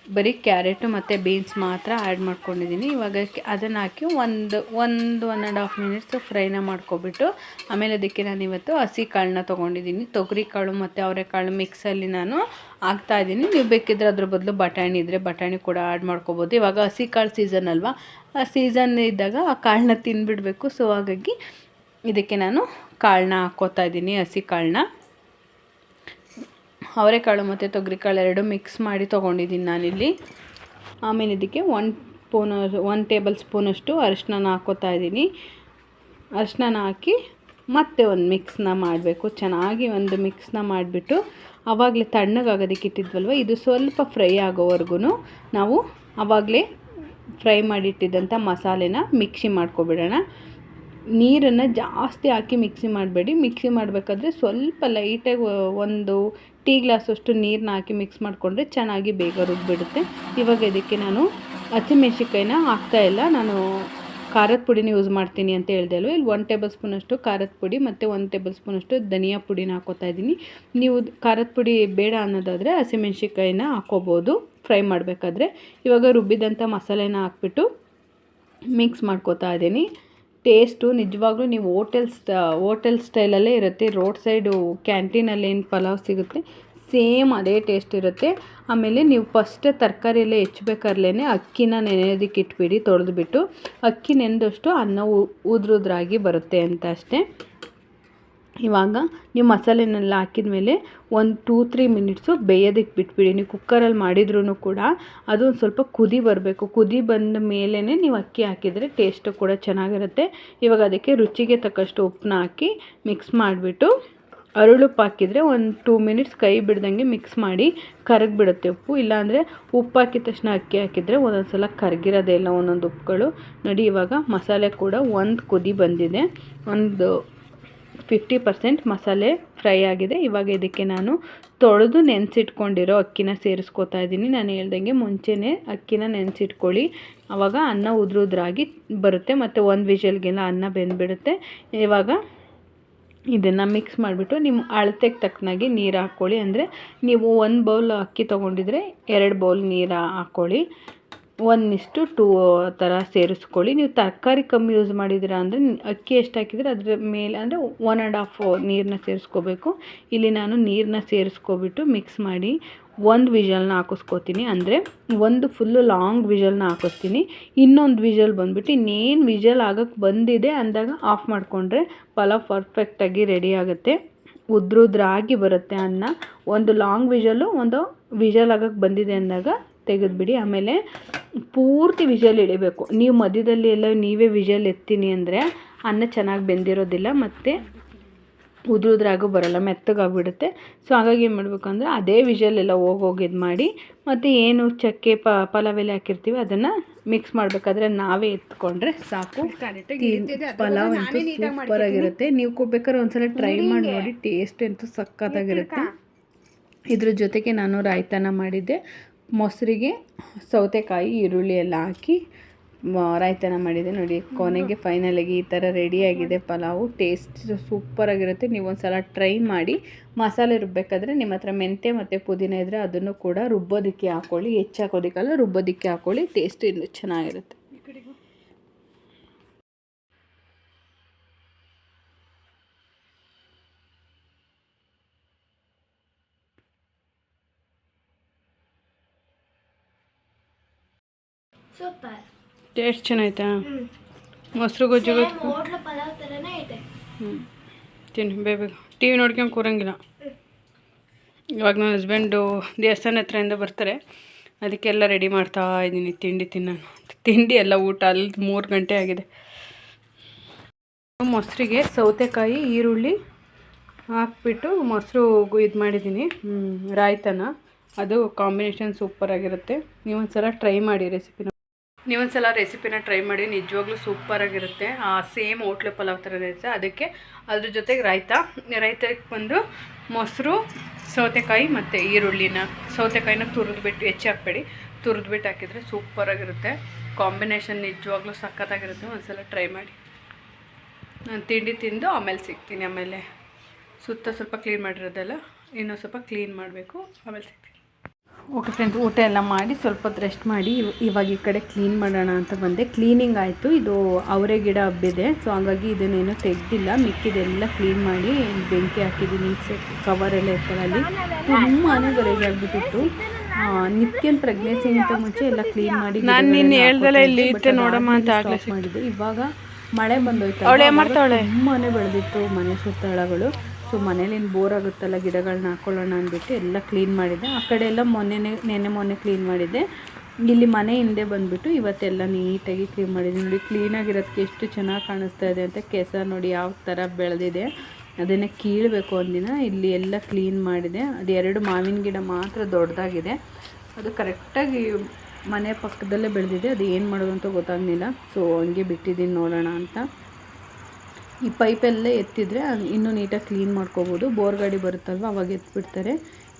ಬರೀ ಕ್ಯಾರೆಟು ಮತ್ತು ಬೀನ್ಸ್ ಮಾತ್ರ ಆ್ಯಡ್ ಮಾಡ್ಕೊಂಡಿದ್ದೀನಿ. ಇವಾಗ ಅದನ್ನು ಹಾಕಿ ಒಂದು ಒಂದು ಒನ್ ಆ್ಯಂಡ್ ಹಾಫ್ ಮಿನಿಟ್ಸ್ ಫ್ರೈನ ಮಾಡ್ಕೊಬಿಟ್ಟು ಆಮೇಲೆ ಅದಕ್ಕೆ ನಾನು ಇವತ್ತು ಹಸಿ ಕಾಳನ್ನ ತೊಗೊಂಡಿದ್ದೀನಿ. ತೊಗರಿ ಕಾಳು ಮತ್ತು ಅವರೆಕಾಳು ಮಿಕ್ಸಲ್ಲಿ ನಾನು ಹಾಕ್ತಾ ಇದ್ದೀನಿ ನೀವು ಬೇಕಿದ್ರೆ ಅದ್ರ ಬದಲು ಬಟಾಣಿ ಇದ್ದರೆ ಬಟಾಣಿ ಕೂಡ ಆ್ಯಡ್ ಮಾಡ್ಕೋಬೋದು. ಇವಾಗ ಹಸಿ ಕಾಳು ಸೀಸನ್ ಅಲ್ವಾ? ಆ ಸೀಸನ್ ಇದ್ದಾಗ ಆ ಕಾಳನ್ನ ತಿಂದುಬಿಡಬೇಕು ಸೊ ಹಾಗಾಗಿ ಇದಕ್ಕೆ ನಾನು ಕಾಳನ್ನ ಹಾಕ್ಕೋತಾ ಇದ್ದೀನಿ ಹಸಿ ಕಾಳನ್ನ ಅವರೆಕಾಳು ಮತ್ತು ತೊಗರಿಕಾಳು ಎರಡು ಮಿಕ್ಸ್ ಮಾಡಿ ತೊಗೊಂಡಿದ್ದೀನಿ ನಾನಿಲ್ಲಿ. ಆಮೇಲೆ ಇದಕ್ಕೆ ಒನ್ ಸ್ಪೂನ್ ಒನ್ ಟೇಬಲ್ ಸ್ಪೂನಷ್ಟು ಅರಿಶಿನ ಹಾಕೋತಾ ಇದ್ದೀನಿ ಅರಿಶಿನ ಹಾಕಿ ಮತ್ತೆ ಒಂದು ಮಿಕ್ಸ್ನ ಮಾಡಬೇಕು. ಚೆನ್ನಾಗಿ ಒಂದು ಮಿಕ್ಸ್ನ ಮಾಡಿಬಿಟ್ಟು ಆವಾಗಲೇ ತಣ್ಣಗಾಗೋದಕ್ಕೆ ಇಟ್ಟಿದ್ವಲ್ವ? ಇದು ಸ್ವಲ್ಪ ಫ್ರೈ ಆಗೋವರೆಗೂ ನಾವು ಆವಾಗಲೇ ಫ್ರೈ ಮಾಡಿಟ್ಟಿದ್ದಂಥ ಮಸಾಲೆನ ಮಿಕ್ಸಿ ಮಾಡ್ಕೊಬಿಡೋಣ. ನೀರನ್ನು ಜಾಸ್ತಿ ಹಾಕಿ ಮಿಕ್ಸಿ ಮಾಡಬೇಡಿ. ಮಿಕ್ಸಿ ಮಾಡಬೇಕಾದ್ರೆ ಸ್ವಲ್ಪ ಲೈಟಾಗಿ ಒಂದು ಟೀ ಗ್ಲಾಸಷ್ಟು ನೀರನ್ನ ಹಾಕಿ ಮಿಕ್ಸ್ ಮಾಡಿಕೊಂಡ್ರೆ ಚೆನ್ನಾಗಿ ಬೇಗ ರುಬ್ಬಿಡುತ್ತೆ. ಇವಾಗ ಇದಕ್ಕೆ ನಾನು ಹಸಿಮೆಣ್ಸಿಕಾಯಿನ ಹಾಕ್ತಾಯಿಲ್ಲ ನಾನು ಖಾರದ ಪುಡಿನ ಯೂಸ್ ಮಾಡ್ತೀನಿ ಅಂತ ಹೇಳ್ದೆ ಅಲ್ವ? ಇಲ್ಲಿ ಒನ್ ಟೇಬಲ್ ಸ್ಪೂನಷ್ಟು ಖಾರದ ಪುಡಿ ಮತ್ತು ಒಂದು ಟೇಬಲ್ ಸ್ಪೂನಷ್ಟು ಧನಿಯಾ ಪುಡಿನ ಹಾಕೋತಾ ಇದ್ದೀನಿ. ನೀವು ಖಾರದ ಪುಡಿ ಬೇಡ ಅನ್ನೋದಾದರೆ ಹಸಿಮೆಣ್ಸಿಕಾಯಿನ ಹಾಕೋಬೋದು ಫ್ರೈ ಮಾಡಬೇಕಾದ್ರೆ. ಇವಾಗ ರುಬ್ಬಿದಂಥ ಮಸಾಲೆನ ಹಾಕ್ಬಿಟ್ಟು ಮಿಕ್ಸ್ ಮಾಡ್ಕೋತಾ ಇದ್ದೀನಿ. ಟೇಸ್ಟು ನಿಜವಾಗ್ಲೂ ನೀವು ಹೋಟೆಲ್ ಸ್ಟ ಹೋಟೆಲ್ ಸ್ಟೈಲಲ್ಲೇ ಇರುತ್ತೆ. ರೋಡ್ ಸೈಡು ಕ್ಯಾಂಟೀನಲ್ಲಿ ಏನು ಪಲಾವ್ ಸಿಗುತ್ತೆ. ಸೇಮ್ ಅದೇ ಟೇಸ್ಟ್ ಇರುತ್ತೆ. ಆಮೇಲೆ ನೀವು ಫಸ್ಟ್ ತರಕಾರಿಯೆಲ್ಲ ಹೆಚ್ಚಬೇಕಾರ್ಲೇ ಅಕ್ಕಿನ ನೆನೆಯೋದಕ್ಕೆ ಇಟ್ಬಿಡಿ, ತೊಳೆದುಬಿಟ್ಟು. ಅಕ್ಕಿ ನೆನೆದಷ್ಟು ಅನ್ನ ಉದ್ರುದ್ರಾಗಿ ಬರುತ್ತೆ ಅಂತ ಅಷ್ಟೇ. ಇವಾಗ ನೀವು ಮಸಾಲೆನೆಲ್ಲ ಹಾಕಿದ ಮೇಲೆ ಒಂದು ಟೂ, ತ್ರೀ ಮಿನಿಟ್ಸು ಬೇಯೋದಕ್ಕೆ ಬಿಟ್ಬಿಡಿ. ನೀವು ಕುಕ್ಕರಲ್ಲಿ ಮಾಡಿದ್ರೂ ಕೂಡ ಅದು ಒಂದು ಸ್ವಲ್ಪ ಕುದಿ ಬರಬೇಕು. ಕುದಿ ಬಂದ ಮೇಲೇ ನೀವು ಅಕ್ಕಿ ಹಾಕಿದರೆ ಟೇಸ್ಟು ಕೂಡ ಚೆನ್ನಾಗಿರುತ್ತೆ. ಇವಾಗ ಅದಕ್ಕೆ ರುಚಿಗೆ ತಕ್ಕಷ್ಟು ಉಪ್ಪನ್ನ ಹಾಕಿ ಮಿಕ್ಸ್ ಮಾಡಿಬಿಟ್ಟು ಅರಳುಪ್ಪು ಹಾಕಿದರೆ ಒಂದು ಟೂ ಮಿನಿಟ್ಸ್ ಕೈ ಬಿಡ್ದಂಗೆ ಮಿಕ್ಸ್ ಮಾಡಿ ಕರಗಿಬಿಡುತ್ತೆ ಉಪ್ಪು. ಇಲ್ಲಾಂದರೆ ಉಪ್ಪು ಹಾಕಿದ ತಕ್ಷಣ ಅಕ್ಕಿ ಹಾಕಿದರೆ ಒಂದೊಂದು ಸಲ ಕರಗಿರೋದೇ ಇಲ್ಲ ಒಂದೊಂದು ಉಪ್ಪುಗಳು. ನೋಡಿ, ಇವಾಗ ಮಸಾಲೆ ಕೂಡ ಒಂದು ಕುದಿ ಬಂದಿದೆ. ಒಂದು ಫಿಫ್ಟಿ ಪರ್ಸೆಂಟ್ ಮಸಾಲೆ ಫ್ರೈ ಆಗಿದೆ. ಇವಾಗ ಇದಕ್ಕೆ ನಾನು ತೊಳೆದು ನೆನೆಸಿಟ್ಕೊಂಡಿರೋ ಅಕ್ಕಿನ ಸೇರಿಸ್ಕೊತಾ ಇದ್ದೀನಿ. ನಾನು ಹೇಳ್ದಂಗೆ ಮುಂಚೆನೇ ಅಕ್ಕಿನ ನೆನೆಸಿಟ್ಕೊಳ್ಳಿ. ಆವಾಗ ಅನ್ನ ಉದ್ರುದ್ರಾಗಿ ಬರುತ್ತೆ. ಮತ್ತು ಒಂದು ವಿಷಲ್ಗೆಲ್ಲ ಅನ್ನ ಬೆಂದ್ಬಿಡುತ್ತೆ. ಇವಾಗ ಇದನ್ನು ಮಿಕ್ಸ್ ಮಾಡಿಬಿಟ್ಟು ನಿಮ್ಮ ಅಳತೆಗೆ ತಕ್ಕನಾಗಿ ನೀರು ಹಾಕ್ಕೊಳ್ಳಿ ಅಂದರೆ ನೀವು ಒಂದು ಬೌಲ್ ಅಕ್ಕಿ ತೊಗೊಂಡಿದ್ರೆ ಎರಡು ಬೌಲ್ ನೀರು ಹಾಕ್ಕೊಳ್ಳಿ ಒಂದಿಷ್ಟು ಟೂ ಥರ ಸೇರಿಸ್ಕೊಳ್ಳಿ. ನೀವು ತರಕಾರಿ ಕಮ್ಮಿ ಯೂಸ್ ಮಾಡಿದ್ದೀರಾ ಅಂದರೆ ಅಕ್ಕಿ ಎಷ್ಟು ಹಾಕಿದರೆ ಅದ್ರ ಮೇಲೆ ಅಂದರೆ ಒನ್ ಆ್ಯಂಡ್ ಹಾಫ್ ನೀರನ್ನ ಸೇರಿಸ್ಕೋಬೇಕು. ಇಲ್ಲಿ ನಾನು ನೀರನ್ನ ಸೇರಿಸ್ಕೊಬಿಟ್ಟು ಮಿಕ್ಸ್ ಮಾಡಿ ಒಂದು ವಿಷಲ್ನ ಹಾಕಿಸ್ಕೋತೀನಿ. ಅಂದರೆ ಒಂದು ಫುಲ್ಲು ಲಾಂಗ್ ವಿಷಲ್ನ ಹಾಕಿಸ್ತೀನಿ. ಇನ್ನೊಂದು ವಿಷಲ್ ಬಂದುಬಿಟ್ಟು ಇನ್ನೇನು ವಿಷಲ್ ಆಗೋಕ್ಕೆ ಬಂದಿದೆ ಅಂದಾಗ ಆಫ್ ಮಾಡಿಕೊಂಡ್ರೆ ಪಲಾವ್ ಪರ್ಫೆಕ್ಟಾಗಿ ರೆಡಿ ಆಗುತ್ತೆ. ಉದ್ರುದ್ರಾಗಿ ಬರುತ್ತೆ ಅನ್ನ. ಒಂದು ಲಾಂಗ್ ವಿಷಲು ಒಂದು ವಿಷಲ್ ಆಗಕ್ಕೆ ಬಂದಿದೆ ಅಂದಾಗ ತೆಗೆದುಬಿಡಿ. ಆಮೇಲೆ ಪೂರ್ತಿ ವಿಷಲ್ ಇಳಿಬೇಕು ನೀವು ಮಧ್ಯದಲ್ಲಿ ಎಲ್ಲ ನೀವೇ ವಿಷಲ್ ಎತ್ತೀನಿ ಅಂದರೆ ಅನ್ನ ಚೆನ್ನಾಗಿ ಬೆಂದಿರೋದಿಲ್ಲ. ಮತ್ತು ಉದ್ರುದ್ರಾಗೂ ಬರೋಲ್ಲ ಮೆತ್ತಗಾಗ್ಬಿಡುತ್ತೆ. ಸೊ ಹಾಗಾಗಿ ಏನು ಮಾಡಬೇಕು ಅಂದರೆ ಅದೇ ವಿಷಲ್ ಎಲ್ಲ ಹೋಗೋಗಿ ಇದು ಮಾಡಿ ಮತ್ತು ಏನು ಚಕ್ಕೆ ಪ ಪಲಾವ್ ಎಲೆ ಹಾಕಿರ್ತೀವಿ ಅದನ್ನು ಮಿಕ್ಸ್ ಮಾಡಬೇಕಾದ್ರೆ ನಾವೇ ಎತ್ಕೊಂಡ್ರೆ ಸಾಕು. ಪಲಾವ್ ಅಂತೂ ಸೂಪರ್ ಆಗಿರುತ್ತೆ. ನೀವು ಕೊಡ್ಬೇಕಾದ್ರೆ ಒಂದ್ಸಲ ಟ್ರೈ ಮಾಡಿ ನೋಡಿ ಟೇಸ್ಟ್ ಅಂತೂ ಸಕ್ಕತ್ತಾಗಿರುತ್ತೆ ಇದ್ರ ಜೊತೆಗೆ ನಾನು ರಾಯ್ತಾನ ಮಾಡಿದ್ದೆ. ಮೊಸರಿಗೆ ಸೌತೆಕಾಯಿ ಈರುಳ್ಳಿ ಎಲ್ಲ ಹಾಕಿ ರಾಯ್ತನ ಮಾಡಿದೆ. ನೋಡಿ, ಕೊನೆಗೆ ಫೈನಲಾಗಿ ಈ ಥರ ರೆಡಿಯಾಗಿದೆ ಪಲಾವು. ಟೇಸ್ಟ್ ಸೂಪರಾಗಿರುತ್ತೆ ನೀವು ಒಂದು ಸಲ ಟ್ರೈ ಮಾಡಿ, ಮಸಾಲೆ ರುಬ್ಬೇಕಾದ್ರೆ ನಿಮ್ಮ ಹತ್ರ ಮೆಂತ್ಯ ಮತ್ತು ಪುದೀನ ಇದ್ದರೆ ಅದನ್ನು ಕೂಡ ರುಬ್ಬೋದಕ್ಕೆ ಹಾಕ್ಕೊಳ್ಳಿ ಹೆಚ್ಚು ಹಾಕೋದಕ್ಕಲ್ಲ ರುಬ್ಬೋದಕ್ಕೆ ಹಾಕ್ಕೊಳ್ಳಿ ಟೇಸ್ಟ್ ಇನ್ನೂ ಚೆನ್ನಾಗಿರುತ್ತೆ. ಸೂಪರ್ ಟೇಸ್ಟ್ ಚೆನ್ನಾಯ್ತಾ? ಮೊಸರು ಗೊಜ್ಜು ಹೋಟ್ಲ ಪಲಾವ್ ಥರನೇ ಐತೆ. ಹ್ಞೂ ತಿನ್ನು ಬೇಗ ಟಿ ವಿ ನೋಡ್ಕೊಂಡು ಕೂರಂಗಿಲ್ಲ. ಇವಾಗ ನನ್ನ ಹಸ್ಬೆಂಡು ದೇವಸ್ಥಾನ ಹತ್ರದಿಂದ ಬರ್ತಾರೆ. ಅದಕ್ಕೆಲ್ಲ ರೆಡಿ ಮಾಡ್ತಾ ಇದ್ದೀನಿ ತಿಂಡಿ ತಿನ್ನೋಣ ತಿಂಡಿ ಎಲ್ಲ ಊಟ. ಅಲ್ಲಿ ಮೂರು ಗಂಟೆ ಆಗಿದೆ. ಮೊಸರಿಗೆ ಸೌತೆಕಾಯಿ ಈರುಳ್ಳಿ ಹಾಕ್ಬಿಟ್ಟು ಮೊಸರು ಇದು ಮಾಡಿದ್ದೀನಿ. ರಾಯ್ತನ. ಅದು ಕಾಂಬಿನೇಷನ್ ಸೂಪರಾಗಿರುತ್ತೆ ನೀವೊಂದ್ಸಲ ಟ್ರೈ ಮಾಡಿ ರೆಸಿಪಿನ ನೀವೊಂದ್ಸಲ ರೆಸಿಪಿನ ಟ್ರೈ ಮಾಡಿ ನಿಜವಾಗ್ಲೂ ಸೂಪರಾಗಿರುತ್ತೆ ಸೇಮ್ ಓಟ್ಲು ಪಲಾವ್ ಥರ ಇರುತ್ತೆ. ಅದಕ್ಕೆ ಅದ್ರ ಜೊತೆಗೆ ರಾಯ್ತ ರಾಯ್ತಕ್ಕೆ ಬಂದು ಮೊಸರು, ಸೌತೆಕಾಯಿ ಮತ್ತು ಈರುಳ್ಳಿನ, ಸೌತೆಕಾಯಿನ ತುರಿದ್ಬಿಟ್ಟು ಹೆಚ್ಚಿ ಹಾಕ್ಬೇಡಿ. ತುರಿದ್ಬಿಟ್ಟು ಹಾಕಿದರೆ ಸೂಪರಾಗಿರುತ್ತೆ ಕಾಂಬಿನೇಷನ್ ನಿಜವಾಗ್ಲೂ ಸಖತ್ತಾಗಿರುತ್ತೆ. ಒಂದ್ಸಲ ಟ್ರೈ ಮಾಡಿ. ನಾನು ತಿಂಡಿ ತಿಂದು ಆಮೇಲೆ ಸಿಗ್ತೀನಿ ಆಮೇಲೆ. ಸುತ್ತ ಸ್ವಲ್ಪ ಕ್ಲೀನ್ ಮಾಡಿರೋದೆಲ್ಲ ಇನ್ನೂ ಸ್ವಲ್ಪ ಕ್ಲೀನ್ ಮಾಡಬೇಕು, ಆಮೇಲೆ ಸಿಗ್ತೀನಿ. ಓಕೆ ಫ್ರೆಂಡ್ಸ್ ಊಟ ಎಲ್ಲ ಮಾಡಿ ಸ್ವಲ್ಪ ಹೊತ್ತು ರೆಸ್ಟ್ ಮಾಡಿ ಇವ್- ಇವಾಗ ಈ ಕಡೆ ಕ್ಲೀನ್ ಮಾಡೋಣ ಅಂತ ಬಂದೆ. ಕ್ಲೀನಿಂಗ್ ಆಯಿತು. ಇದು ಅವರೇ ಗಿಡ ಹಬ್ಬಿದೆ. ಸೊ ಹಾಗಾಗಿ ಇದನ್ನೇನು ತೆಗ್ದಿಲ್ಲ. ಮಿಕ್ಕಿದೆಲ್ಲ ಕ್ಲೀನ್ ಮಾಡಿ ಬೆಂಕಿ ಹಾಕಿದ್ದೀನಿ ಕವರ್ ಎಲ್ಲ ಅಲ್ಲಿ. ತುಂಬಾ ಗಲೀಜ್ ಆಗಿಬಿಟ್ಟಿತ್ತು. ನಿತ್ಯನ್ ಪ್ರೆಗ್ನೆನ್ಸಿಗಿಂತ ಮುಂಚೆ ಎಲ್ಲ ಕ್ಲೀನ್ ಮಾಡಿ ನಾನು ನಿನ್ನ ಹೇಳ್ದಲ್ಲ ಇಲ್ಲಿ ಇತ್ತೆ ನೋಡಮ್ಮ ಅಂತ ಮಾಡಿದ್ದೆ ಇವಾಗ ಮಳೆ ಬಂದೋಯ್ತು ತುಂಬಾ ಬೆಳೆದಿತ್ತು ಮನೆ ಸುತ್ತಳಗಳು. ಸೊ ಮನೇಲಿ ಬೋರ್ ಆಗುತ್ತಲ್ಲ ಗಿಡಗಳನ್ನ ಹಾಕ್ಕೊಳ್ಳೋಣ ಅಂದ್ಬಿಟ್ಟು ಎಲ್ಲ ಕ್ಲೀನ್ ಮಾಡಿದ್ದೆ ಆ ಕಡೆ ಎಲ್ಲ ಮೊನ್ನೆನೆ, ನೆನ್ನೆ ಮೊನ್ನೆ ಕ್ಲೀನ್ ಮಾಡಿದ್ದೆ ಇಲ್ಲಿ ಮನೆ ಹಿಂದೆ ಬಂದುಬಿಟ್ಟು ಇವತ್ತೆಲ್ಲ ನೀಟಾಗಿ ಕ್ಲೀನ್ ಮಾಡಿದ್ದೀನಿ ನೋಡಿ ಕ್ಲೀನಾಗಿರೋದಕ್ಕೆ ಎಷ್ಟು ಚೆನ್ನಾಗಿ ಕಾಣಿಸ್ತಾ ಇದೆ ಅಂತ ಕೆಸ ನೋಡಿ ಯಾವ ಥರ ಬೆಳೆದಿದೆ. ಅದನ್ನು ಕೀಳಬೇಕು ಒಂದಿನ. ಇಲ್ಲಿ ಎಲ್ಲ ಕ್ಲೀನ್ ಮಾಡಿದೆ. ಅದು ಎರಡು ಮಾವಿನ ಗಿಡ ಮಾತ್ರ ದೊಡ್ಡದಾಗಿದೆ. ಅದು ಕರೆಕ್ಟಾಗಿ ಮನೆ ಪಕ್ಕದಲ್ಲೇ ಬೆಳೆದಿದೆ. ಅದು ಏನು ಮಾಡೋದು ಅಂತ ಗೊತ್ತಾಗಲಿಲ್ಲ. ಸೊ ಹಂಗೆ ಬಿಟ್ಟಿದ್ದೀನಿ ನೋಡೋಣ ಅಂತ. ಈ ಪೈಪೆಲ್ಲೇ ಎತ್ತಿದರೆ ಇನ್ನೂ ನೀಟಾಗಿ ಕ್ಲೀನ್ ಮಾಡ್ಕೋಬೋದು. ಬೋರ್ ಗಾಡಿ ಬರುತ್ತಲ್ವ, ಅವಾಗ ಎತ್ಬಿಡ್ತಾರೆ.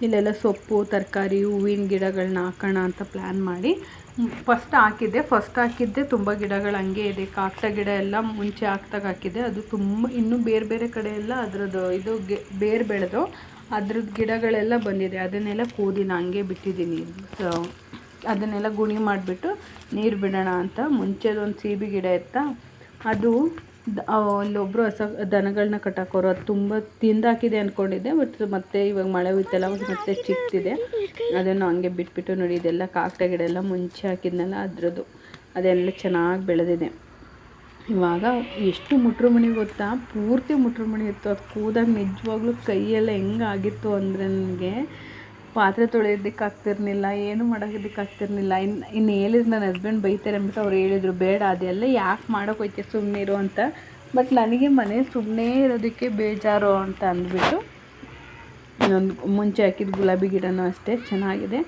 ಇಲ್ಲೆಲ್ಲ ಸೊಪ್ಪು, ತರಕಾರಿ, ಹೂವಿನ ಗಿಡಗಳನ್ನ ಹಾಕೋಣ ಅಂತ ಪ್ಲ್ಯಾನ್ ಮಾಡಿ. ಫಸ್ಟ್ ಹಾಕಿದ್ದೆ. ಫಸ್ಟ್ ಹಾಕಿದ್ದೆ, ತುಂಬ ಗಿಡಗಳು ಹಂಗೆ ಇದೆ. ಕಾಕ್ತ ಗಿಡ ಎಲ್ಲ ಮುಂಚೆ ಹಾಕ್ದಾಗ ಹಾಕಿದ್ದೆ. ಅದು ತುಂಬ, ಇನ್ನೂ ಬೇರೆ ಬೇರೆ ಕಡೆ ಎಲ್ಲ ಅದರದ್ದು ಇದು ಬೇರು ಬೆಳೆದು ಅದ್ರದ್ದು ಗಿಡಗಳೆಲ್ಲ ಬಂದಿದೆ. ಅದನ್ನೆಲ್ಲ ಕೂದಿನ ಹಂಗೆ ಬಿಟ್ಟಿದ್ದೀನಿ. ಅದನ್ನೆಲ್ಲ ಗುಣಿ ಮಾಡಿಬಿಟ್ಟು ನೀರು ಬಿಡೋಣ ಅಂತ ಮುಂಚೆದೊಂದು ಸೀಬೆ ಗಿಡ ಇತ್ತಾ ಅದು ದ- ಹೊಸ ದನಗಳನ್ನ ಕಟ್ಟಾಕೋರು, ಅದು ತುಂಬ ತಿಂದಾಕಿದೆ ಅಂದ್ಕೊಂಡಿದ್ದೆ ಬಟ್ ಮತ್ತೆ ಇವಾಗ ಮಳೆ ಹೋಯ್ತಲ್ಲ ಮತ್ತೆ ಚಿಕ್ತಿದೆ ಅದನ್ನು ಹಂಗೆ ಬಿಟ್ಬಿಟ್ಟು ನೋಡಿ, ಇದೆಲ್ಲ ಕಾಕಡೆ ಗಿಡ ಎಲ್ಲ ಮುಂಚೆ ಹಾಕಿದ್ನಲ್ಲ, ಅದ್ರದ್ದು. ಅದೆಲ್ಲ ಚೆನ್ನಾಗಿ ಬೆಳೆದಿದೆ. ಇವಾಗ ಎಷ್ಟು ಮುಟ್ರು ಮಣಿ ಗೊತ್ತಾ? ಪೂರ್ತಿ ಮುಟ್ರು ಮಣಿ ಇತ್ತು, ಅದು ಕೂದಾಗ ನಿಜವಾಗ್ಲೂ ಕೈಯೆಲ್ಲ ಹೆಂಗಾಗಿತ್ತು ಅಂದರೆ ನನಗೆ ಪಾತ್ರೆ ತೊಳೆಯೋದಕ್ಕೆ ಆಗ್ತಿರ್ಲಿಲ್ಲ ಏನು ಮಾಡೋದಕ್ಕೆ ಆಗ್ತಿರ್ಲಿಲ್ಲ ಇನ್ನು ಇನ್ನು ಹೇಳಿದ್ರು ನನ್ನ ಹಸ್ಬೆಂಡ್ ಬೈತಾರೆ ಅಂದ್ಬಿಟ್ಟು ಅವ್ರು ಹೇಳಿದರು ಬೇಡ ಅದೆಲ್ಲ ಯಾಕೆ ಮಾಡೋಕೆ ಹೋಯ್ತೆ ಸುಮ್ಮನೆ ಇರು ಅಂತ. ಬಟ್ ನನಗೆ ಮನೆ ಸುಮ್ಮನೆ ಇರೋದಕ್ಕೆ ಬೇಜಾರು ಅಂತ ಅಂದ್ಬಿಟ್ಟು ಇನ್ನೊಂದು ಮುಂಚೆ ಹಾಕಿದ ಗುಲಾಬಿ ಗಿಡನೂ ಅಷ್ಟೇ ಚೆನ್ನಾಗಿದೆ.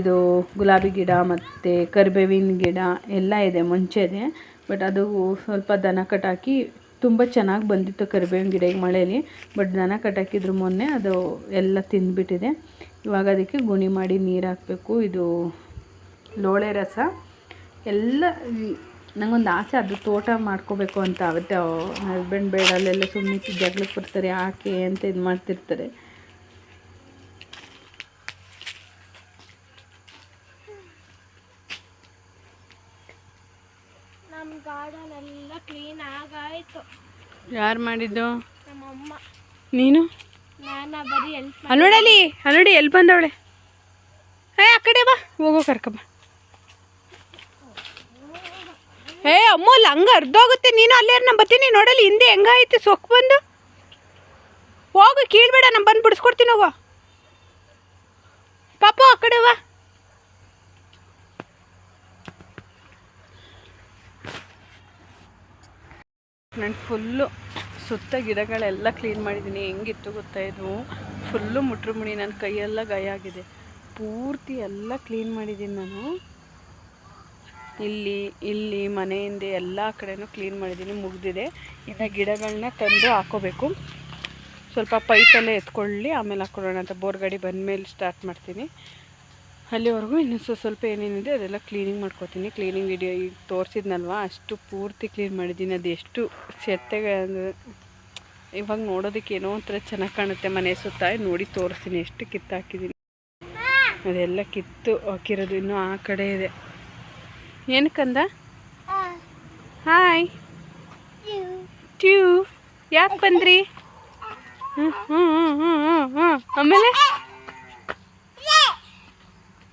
ಇದು ಗುಲಾಬಿ ಗಿಡ ಮತ್ತು ಕರಿಬೇವಿನ ಗಿಡ ಎಲ್ಲ ಇದೆ ಮುಂಚೆ ಇದೆ ಬಟ್ ಅದು ಸ್ವಲ್ಪ ದನ ಕಟ್ಟಾಕಿ ತುಂಬ ಚೆನ್ನಾಗಿ ಬಂದಿತ್ತು ಕರಿಬೇವಿನ ಗಿಡ ಈಗ ಮಳೇಲಿ, ಬಟ್ ದನ ಕಟ್ಟಾಕಿದ್ರು ಮೊನ್ನೆ ಅದು ಎಲ್ಲ ತಿಂದುಬಿಟ್ಟಿದೆ. ಇವಾಗ ಅದಕ್ಕೆ ಗುಣಿ ಮಾಡಿ ನೀರು ಹಾಕಬೇಕು. ಇದು ಲೋಳೆ ರಸ. ಎಲ್ಲ ನಂಗೊಂದು ಆಸೆ, ಅದು ತೋಟ ಮಾಡ್ಕೋಬೇಕು ಅಂತ ಆಗುತ್ತೆ ಹಸ್ಬೆಂಡ್ ಬೇಡ ಅಲ್ಲೆಲ್ಲ ಸುಮ್ಮನೆ ಜಗಳಕ್ಕೆ ಬರ್ತಾರೆ ಯಾಕೆ ಅಂತ ಇದು ಮಾಡ್ತಿರ್ತಾರೆ ನಮ್ಮ ಗಾರ್ಡನ್ ಎಲ್ಲ ಕ್ಲೀನ್ ಆಗಾಯ್ತು. ಯಾರು ಮಾಡಿದ್ದು? ನಮ್ಮಮ್ಮ. ನೀನು? ನಾನು ಬರೀ ಹೆಲ್ಪ್ ಅಲ್ನೋಡಲಿ ಅಲ್ನೋಡಿ ಎಲ್ಲಿ ಬಂದವಳೆ? ಏ ಆ ಕಡೆ ಬಾ. ಹೋಗೋ ಕರ್ಕಬ ಏ ಅಮ್ಮ ಅಲ್ಲಿ ಹಂಗೆ ಅರ್ಧೋಗುತ್ತೆ. ನೀನು ಅಲ್ಲೇ ನಾನು ಬರ್ತೀನಿ ನೋಡಲಿ. ಹಿಂದೆ ಹೆಂಗಾಯ್ತು? ಸೊಕ್ ಬಂದು. ಹೋಗು ಕೀಳ್ಬೇಡ. ನಾನು ಬಂದು ಬಿಡಿಸ್ಕೊಡ್ತೀನಿ ಹೋಗೋ. ಪಾಪು ಆ ಕಡೆ ಬಾ. ನಾನು ಫುಲ್ಲು ಸುತ್ತ ಗಿಡಗಳೆಲ್ಲ ಕ್ಲೀನ್ ಮಾಡಿದ್ದೀನಿ. ಹೆಂಗಿತ್ತು ಗೊತ್ತಾ ಇದು? ಫುಲ್ಲು ಮುಟ್ರು ಮುಣಿ ನನ್ನ ಕೈಯೆಲ್ಲ ಗಾಯ ಆಗಿದೆ. ಪೂರ್ತಿ ಎಲ್ಲ ಕ್ಲೀನ್ ಮಾಡಿದ್ದೀನಿ ನಾನು. ಇಲ್ಲಿ ಇಲ್ಲಿ ಮನೆಯಿಂದ ಎಲ್ಲ ಕಡೆನೂ ಕ್ಲೀನ್ ಮಾಡಿದ್ದೀನಿ, ಮುಗಿದಿದೆ. ಇನ್ನು ಗಿಡಗಳನ್ನ ತಂದು ಹಾಕೋಬೇಕು. ಸ್ವಲ್ಪ ಪೈಪೆಲ್ಲ ಎತ್ಕೊಳ್ಳಿ, ಆಮೇಲೆ ಹಾಕೊಳ್ಳೋಣ ಅಂತ ಬೋರ್ ಬಂದ ಬಂದಮೇಲೆ ಸ್ಟಾರ್ಟ್ ಮಾಡ್ತೀನಿ. ಅಲ್ಲಿವರೆಗೂ ಇನ್ನೂ ಸ್ವಲ್ಪ ಏನೇನಿದೆ ಅದೆಲ್ಲ ಕ್ಲೀನಿಂಗ್ ಮಾಡ್ಕೋತೀನಿ. ಕ್ಲೀನಿಂಗ್ ವಿಡಿಯೋ ಈಗ ತೋರಿಸಿದ್ನಲ್ವ? ಅಷ್ಟು ಪೂರ್ತಿ ಕ್ಲೀನ್ ಮಾಡಿದ್ದೀನಿ. ಅದು ಎಷ್ಟು ಸೆತ್ತೆಗೆ ಇವಾಗ ನೋಡೋದಕ್ಕೆ ಏನೋ ಒಂಥರ ಚೆನ್ನಾಗಿ ಕಾಣುತ್ತೆ. ಮನೆ ಸುತ್ತ ನೋಡಿ ತೋರಿಸ್ತೀನಿ ಎಷ್ಟು ಕಿತ್ತಾಕಿದ್ದೀನಿ ಅದೆಲ್ಲ ಕಿತ್ತು ಹಾಕಿರೋದು ಇನ್ನೂ ಆ ಕಡೆ ಇದೆ. ಏನಕ್ಕಂದ ಹಾಯ್ ಟ್ಯೂ ಯಾಕೆ ಬಂದ್ರಿ? ಹ್ಞೂ ಹ್ಞೂ ಹ್ಞೂ ಹ್ಞೂ ಹ್ಞೂ ಆಮೇಲೆ?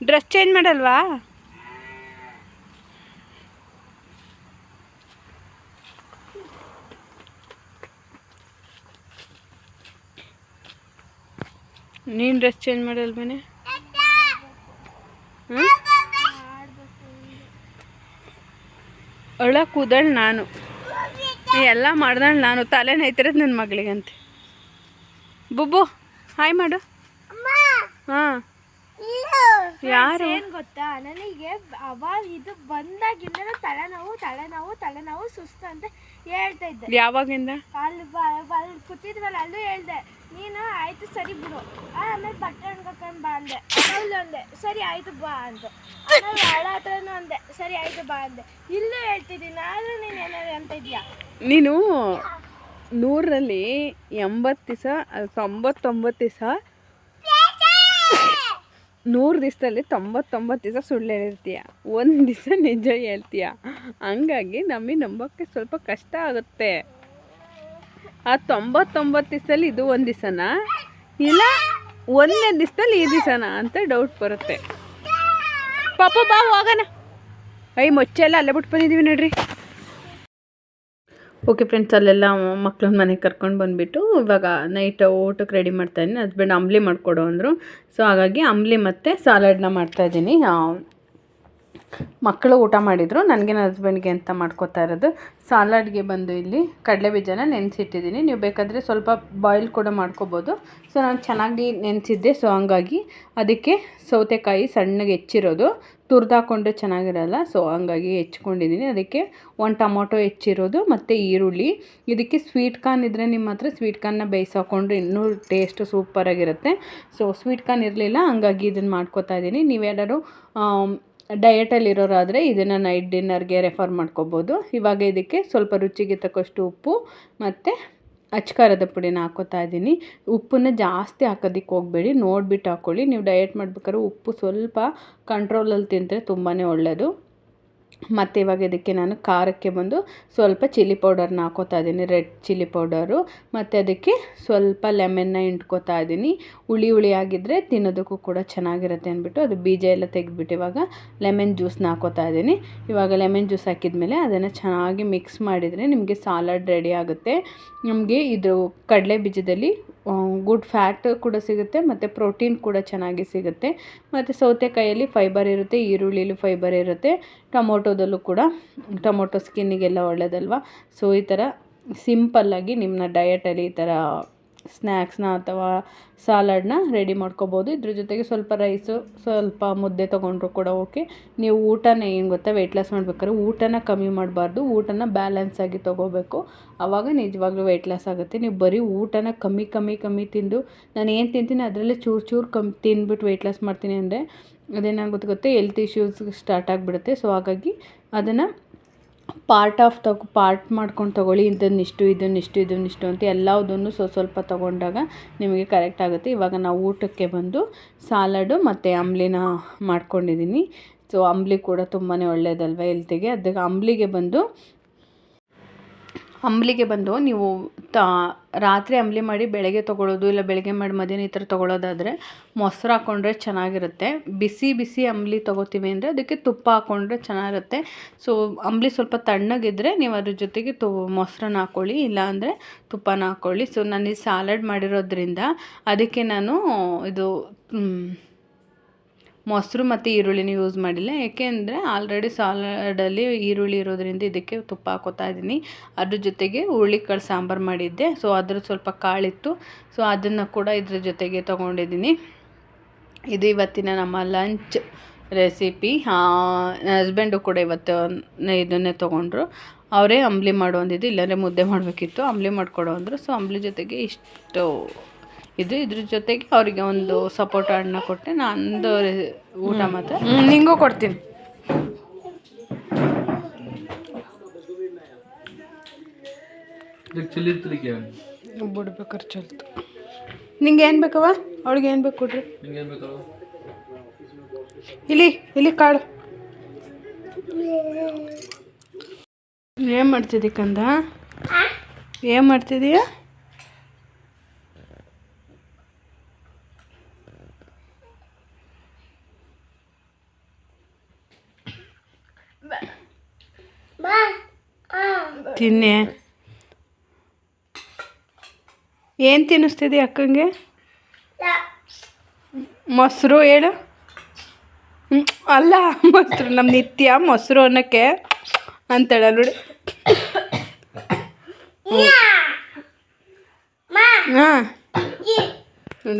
ಡ್ರೆಸ್ ಚೇಂಜ್ ಮಾಡಲ್ವಾ? ನೀನು ಡ್ರೆಸ್ ಚೇಂಜ್ ಮಾಡಲ್ವೇನೆ ಹ್ಞೂ ಅಳ ಕೂದಳು ನಾನು. ಎಲ್ಲ ಮಾಡ್ದಳು ನಾನು. ತಲೆ ನೈತಿರೋದು ನನ್ನ ಮಗಳಿಗಂತೆ. ಬುಬ್ಬು ಹಾಯ್ ಮಾಡು. ಹಾಂ. ಯಾರು? ಏನ್ ಗೊತ್ತಾ? ನನಗೆ ಅವಾಗ ಇದು ಬಂದಾಗಿಂದ ತಲೆನೋವು ತಲೆನೋವು ತಲೆನೋವು ಸುಸ್ತು ಅಂತ ಹೇಳ್ತಾ ಇದ್ದೆ. ಯಾವಾಗಿಂದ? ಅಲ್ಲಿ ಅಲ್ಲಿ ಕೂತಿದ್ವಲ್ಲ ಅಲ್ಲೂ ಹೇಳ್ದೆ. ನೀನು ಆಯ್ತು ಸರಿ ಬಿಡು. ಆಮೇಲೆ ಬಟ್ಟೆ ಅಣ್ಕೊಂಡ್ ಬಾ ಅಂದೆ. ಅವಳು ಅಂದೆ ಸರಿ ಆಯ್ತು ಬಾ ಅಂತ ಆಮೇಲೆ ಹತ್ರನೂ ಅಂದೆ ಸರಿ ಆಯ್ತು ಬಾ ಅಂದೆ. ಇಲ್ಲೂ ಹೇಳ್ತಿದ್ದೀನಿ ಆದ್ರೂ ನೀನು ಏನಾದ್ರು ಅಂತ ಇದೀಯಾ ನೀನು ನೂರರಲ್ಲಿ ಎಂಬತ್ತು ದಿವಸ ತೊಂಬತ್ತೊಂಬತ್ತು ದಿವಸ ನೂರು ದಿವಸದಲ್ಲಿ ತೊಂಬತ್ತೊಂಬತ್ತು ದಿವಸ ಸುಳ್ಳು ಹೇಳಿರ್ತೀಯ ಒಂದು ದಿವಸ ನಿಜ ಹೇಳ್ತೀಯ. ಹಂಗಾಗಿ ನಮಗೆ ನಂಬೋಕ್ಕೆ ಸ್ವಲ್ಪ ಕಷ್ಟ ಆಗುತ್ತೆ. ಆ ತೊಂಬತ್ತೊಂಬತ್ತು ದಿವಸದಲ್ಲಿ ಇದು ಒಂದು ದಿವಸನ? ಇಲ್ಲ, ಒಂದನೇ ದಿವಸದಲ್ಲಿ ಈ ದಿವಸನ ಅಂತ ಡೌಟ್ ಬರುತ್ತೆ. ಪಾಪ ಬಾ ಹೋಗೋಣ. ಐ ಮೊಚ್ಚೆಲ್ಲ ಅಲ್ಲೇ ಬಿಟ್ಟು ಬಂದಿದ್ದೀವಿ ನೋಡ್ರಿ. ಓಕೆ ಫ್ರೆಂಡ್ಸ್ ಅಲ್ಲೆಲ್ಲ ಮಕ್ಳನ್ನ ಮನೆಗೆ ಕರ್ಕೊಂಡು ಬಂದುಬಿಟ್ಟು ಇವಾಗ ನೈಟ್ ಊಟಕ್ಕೆ ರೆಡಿ ಮಾಡ್ತಾಯಿದ್ದೀನಿ ಹಸ್ಬೆಂಡ್ ಅಂಬ್ಲಿ ಮಾಡಿಕೊಡು ಅಂದರು. ಸೊ ಹಾಗಾಗಿ ಅಂಬ್ಲಿ ಮತ್ತು ಸಾಲಡ್ನ ಮಾಡ್ತಾಯಿದ್ದೀನಿ ಮಕ್ಕಳು ಊಟ ಮಾಡಿದರು. ನನಗೆ ಹಸ್ಬೆಂಡ್ಗೆ ಅಂತ ಮಾಡ್ಕೋತಾ ಇರೋದು. ಸಾಲಾಡ್ಗೆ ಬಂದು ಇಲ್ಲಿ ಕಡಲೆ ಬೀಜನ ನೆನೆಸಿಟ್ಟಿದ್ದೀನಿ. ನೀವು ಬೇಕಾದರೆ ಸ್ವಲ್ಪ ಬಾಯ್ಲ್ ಕೂಡ ಮಾಡ್ಕೋಬೋದು. ಸೊ ನಾನು ಚೆನ್ನಾಗಿ ನೆನೆಸಿದ್ದೆ. ಸೊ ಹಂಗಾಗಿ ಅದಕ್ಕೆ ಸೌತೆಕಾಯಿ ಸಣ್ಣಗೆ ಹೆಚ್ಚಿರೋದು. ತುರಿದಾಕೊಂಡ್ರೆ ಚೆನ್ನಾಗಿರಲ್ಲ. ಸೊ ಹಂಗಾಗಿ ಹೆಚ್ಕೊಂಡಿದ್ದೀನಿ ಅದಕ್ಕೆ ಒಂದು ಟೊಮೊಟೊ ಹೆಚ್ಚಿರೋದು ಮತ್ತು ಈರುಳ್ಳಿ. ಇದಕ್ಕೆ ಸ್ವೀಟ್ ಕಾರ್ನ್ ಇದ್ದರೆ ನಿಮ್ಮ ಹತ್ರ ಸ್ವೀಟ್ ಕಾರ್ನ್ನ ಬೇಯಿಸಾಕೊಂಡ್ರೆ ಇನ್ನೂ ಟೇಸ್ಟ್ ಸೂಪರಾಗಿರುತ್ತೆ ಸೊ ಸ್ವೀಟ್ ಕಾರ್ನ್ ಇರಲಿಲ್ಲ. ಹಂಗಾಗಿ ಇದನ್ನು ಮಾಡ್ಕೋತಾ ಇದ್ದೀನಿ ನೀವೇನಾದ್ರು ಡಯೆಟಲ್ಲಿರೋರಾದರೆ ಇದನ್ನು ನೈಟ್ ಡಿನ್ನರ್ಗೆ ರೆಫರ್ ಮಾಡ್ಕೋಬೋದು. ಇವಾಗ ಇದಕ್ಕೆ ಸ್ವಲ್ಪ ರುಚಿಗೆ ತಕ್ಕಷ್ಟು ಉಪ್ಪು ಮತ್ತು ಅಚ್ಕಾರದ ಪುಡಿನ ಹಾಕೋತಾ ಇದ್ದೀನಿ. ಉಪ್ಪನ್ನು ಜಾಸ್ತಿ ಹಾಕೋದಕ್ಕೆ ಹೋಗಬೇಡಿ. ನೋಡಿಬಿಟ್ಟು ಹಾಕ್ಕೊಳ್ಳಿ ನೀವು ಡಯಟ್ ಮಾಡ್ಬೇಕಾದ್ರೆ ಉಪ್ಪು ಸ್ವಲ್ಪ ಕಂಟ್ರೋಲಲ್ಲಿ ತಿಂದರೆ ತುಂಬಾ ಒಳ್ಳೆಯದು ಮತ್ತು ಇವಾಗ ಇದಕ್ಕೆ ನಾನು ಖಾರಕ್ಕೆ ಬಂದು ಸ್ವಲ್ಪ ಚಿಲ್ಲಿ ಪೌಡರ್ನ ಹಾಕೋತಾ ಇದ್ದೀನಿ. ರೆಡ್ ಚಿಲ್ಲಿ ಪೌಡರು ಮತ್ತು ಅದಕ್ಕೆ ಸ್ವಲ್ಪ ಲೆಮನ್ನ ಹಿಂಡ್ಕೋತಾ ಇದ್ದೀನಿ. ಹುಳಿ ಹುಳಿ ಆಗಿದ್ದರೆ ತಿನ್ನೋದಕ್ಕೂ ಕೂಡ ಚೆನ್ನಾಗಿರುತ್ತೆ ಅಂದ್ಬಿಟ್ಟು ಅದು ಬೀಜ ಎಲ್ಲ ತೆಗೆದ್ಬಿಟ್ಟು ಇವಾಗ ಲೆಮನ್ ಜ್ಯೂಸ್ನ ಹಾಕೋತಾ ಇದ್ದೀನಿ. ಇವಾಗ ಲೆಮನ್ ಜ್ಯೂಸ್ ಹಾಕಿದ್ಮೇಲೆ ಅದನ್ನು ಚೆನ್ನಾಗಿ ಮಿಕ್ಸ್ ಮಾಡಿದರೆ ನಿಮಗೆ ಸಾಲಡ್ ರೆಡಿ ಆಗುತ್ತೆ. ನಮಗೆ ಇದು ಕಡಲೆ ಬೀಜದಲ್ಲಿ ಗುಡ್ ಫ್ಯಾಟ್ ಕೂಡ ಸಿಗುತ್ತೆ, ಮತ್ತು ಪ್ರೋಟೀನ್ ಕೂಡ ಚೆನ್ನಾಗಿ ಸಿಗುತ್ತೆ. ಮತ್ತು ಸೌತೆಕಾಯಲ್ಲಿ ಫೈಬರ್ ಇರುತ್ತೆ, ಈರುಳ್ಳಿಲೂ ಫೈಬರ್ ಇರುತ್ತೆ, ಟೊಮೊಟೊದಲ್ಲೂ ಕೂಡ. ಟೊಮೊಟೊ ಸ್ಕಿನ್ನಿಗೆಲ್ಲ ಒಳ್ಳೆಯದಲ್ವ ಸೊ ಈ ಥರ ಸಿಂಪಲ್ಲಾಗಿ ನಿಮ್ಮನ್ನ ಡಯಟಲ್ಲಿ ಈ ಥರ ಸ್ನ್ಯಾಕ್ಸ್ನ ಅಥವಾ ಸಾಲಡ್ನ ರೆಡಿ ಮಾಡ್ಕೋಬೋದು. ಇದ್ರ ಜೊತೆಗೆ ಸ್ವಲ್ಪ ರೈಸು, ಸ್ವಲ್ಪ ಮುದ್ದೆ ತೊಗೊಂಡ್ರು ಕೂಡ ಓಕೆ. ನೀವು ಊಟನ ಏನು ಗೊತ್ತಾ ವೆಯ್ಟ್ ಲಾಸ್ ಮಾಡ್ಬೇಕಾದ್ರೆ ಊಟನ ಕಮ್ಮಿ ಮಾಡಬಾರ್ದು. ಊಟನ ಬ್ಯಾಲೆನ್ಸ್ ಆಗಿ ತೊಗೋಬೇಕು. ಆವಾಗ ನಿಜವಾಗ್ಲೂ ವೆಯ್ಟ್ ಲಾಸ್ ಆಗುತ್ತೆ. ನೀವು ಬರೀ ಊಟನ ಕಮ್ಮಿ ಕಮ್ಮಿ ಕಮ್ಮಿ ತಿಂದು, ನಾನು ಏನು ತಿಂತೀನಿ, ಅದರಲ್ಲೇ ಚೂರು ಚೂರು ಕಮ್ಮಿ ತಿಂದ್ಬಿಟ್ಟು ವೆಯ್ಟ್ ಲಾಸ್ ಮಾಡ್ತೀನಿ ಅಂದರೆ ಅದೇನಾಗುತ್ತೆ ಗೊತ್ತೆ ಹೆಲ್ತ್ ಇಶ್ಯೂಸ್ ಸ್ಟಾರ್ಟ್ ಆಗಿಬಿಡುತ್ತೆ. ಸೊ ಹಾಗಾಗಿ ಅದನ್ನು ಪಾರ್ಟ್ ಆಫ್ ತಗೊ, ಪಾರ್ಟ್ ಮಾಡ್ಕೊಂಡು ತೊಗೊಳ್ಳಿ ಇದನ್ನಿಷ್ಟು ಇದನ್ನಿಷ್ಟು ಇದನ್ನಿಷ್ಟು ಅಂತ ಎಲ್ಲದನ್ನು ಸ್ವಲ್ಪ ಸ್ವಲ್ಪ ತೊಗೊಂಡಾಗ ನಿಮಗೆ ಕರೆಕ್ಟ್ ಆಗುತ್ತೆ. ಇವಾಗ ನಾವು ಊಟಕ್ಕೆ ಬಂದು ಸಾಲಡು ಮತ್ತು ಅಂಬ್ಲಿನ ಮಾಡ್ಕೊಂಡಿದ್ದೀನಿ ಸೊ ಅಂಬ್ಲಿ ಕೂಡ ತುಂಬಾ ಒಳ್ಳೆಯದಲ್ವ ಹೆಲ್ತಿಗೆ ಅದಕ್ಕೆ ಅಂಬ್ಲಿಗೆ ಬಂದು ಅಂಬ್ಲಿಗೆ ಬಂದು ನೀವು ತ, ರಾತ್ರಿ ಅಂಬಲಿ ಮಾಡಿ ಬೆಳಗ್ಗೆ ತೊಗೊಳ್ಳೋದು ಇಲ್ಲ ಬೆಳಗ್ಗೆ ಮಾಡಿ ಮಧ್ಯಾಹ್ನ ಈ ಥರ ತೊಗೊಳ್ಳೋದಾದರೆ ಮೊಸರು ಹಾಕ್ಕೊಂಡ್ರೆ ಚೆನ್ನಾಗಿರುತ್ತೆ. ಬಿಸಿ ಬಿಸಿ ಅಂಬಲಿ ತೊಗೋತೀವಿ ಅಂದರೆ ಅದಕ್ಕೆ ತುಪ್ಪ ಹಾಕ್ಕೊಂಡ್ರೆ ಚೆನ್ನಾಗಿರುತ್ತೆ. ಸೊ ಅಂಬಲಿ ಸ್ವಲ್ಪ ತಣ್ಣಗಿದ್ದರೆ ನೀವು ಅದ್ರ ಜೊತೆಗೆ ತು, ಮೊಸರನ್ನ ಹಾಕ್ಕೊಳ್ಳಿ ಇಲ್ಲಾಂದರೆ ತುಪ್ಪನ ಹಾಕ್ಕೊಳ್ಳಿ ಸೊ ನಾನು ಈ ಸ್ಯಾಲಡ್ ಮಾಡಿರೋದ್ರಿಂದ ಅದಕ್ಕೆ ನಾನು ಇದು ಮೊಸರು ಮತ್ತು ಈರುಳ್ಳಿನ ಯೂಸ್ ಮಾಡಿಲ್ಲ. ಏಕೆಂದರೆ ಆಲ್ರೆಡಿ ಸಾಲಡಲ್ಲಿ ಈರುಳ್ಳಿ ಇರೋದ್ರಿಂದ ಇದಕ್ಕೆ ತುಪ್ಪ ಹಾಕೋತಾ ಇದ್ದೀನಿ. ಅದ್ರ ಜೊತೆಗೆ ಹುರುಳಿಕಾಳು ಸಾಂಬಾರು ಮಾಡಿದ್ದೆ. ಸೊ ಅದ್ರ ಸ್ವಲ್ಪ ಕಾಳಿತ್ತು. ಸೊ ಅದನ್ನು ಕೂಡ ಇದ್ರ ಜೊತೆಗೆ ತೊಗೊಂಡಿದ್ದೀನಿ. ಇದು ಇವತ್ತಿನ ನಮ್ಮ ಲಂಚ್ ರೆಸಿಪಿ ಹಸ್ಬೆಂಡು ಕೂಡ ಇವತ್ತು ಇದನ್ನೇ ತೊಗೊಂಡ್ರು. ಅವರೇ ಅಂಬ್ಲಿ ಮಾಡು ಅಂದಿದ್ದು ಇಲ್ಲಾಂದರೆ ಮುದ್ದೆ ಮಾಡಬೇಕಿತ್ತು. ಅಂಬ್ಲಿ ಮಾಡಿಕೊಡು ಅಂದರು ಸೊ ಅಂಬ್ಲಿ ಜೊತೆಗೆ ಇಷ್ಟು. ಇದು ಇದ್ರ ಜೊತೆಗೆ ಅವರಿಗೆ ಒಂದು ಸಪೋಟ ಹಣ್ಣು ಕೊಟ್ಟೆ ನಂದು ಊಟ ಮಾತ್ರ ನಿಂಗೂ ಕೊಡ್ತೀನಿ. ಬಿಡ್ಬೇಕಾರೆ ಚಲ್ತು ನಿಂಗೆ ಏನು ಬೇಕವ ಅವಳಿಗೆ ಏನು ಬೇಕು ಕೊಡ್ರಿ. ಇಲ್ಲಿ ಇಲ್ಲಿ ಕಾಳು. ಏನು ಮಾಡ್ತಿದ್ದೀಕಂದ ಏನು ಮಾಡ್ತಿದೀಯ ತಿನ್ನೆ. ಏನು ತಿನ್ನಿಸ್ತಿದ್ದೆ ಅಕ್ಕಂಗೆ? ಮೊಸರು ಹೇಳು. ಅಲ್ಲ, ಮೊಸರು ನಮ್ಮ ನಿತ್ಯ ಮೊಸರು ಅನ್ನೋಕ್ಕೆ ಅಂತೇಳ ನೋಡಿ ಹಾಂ.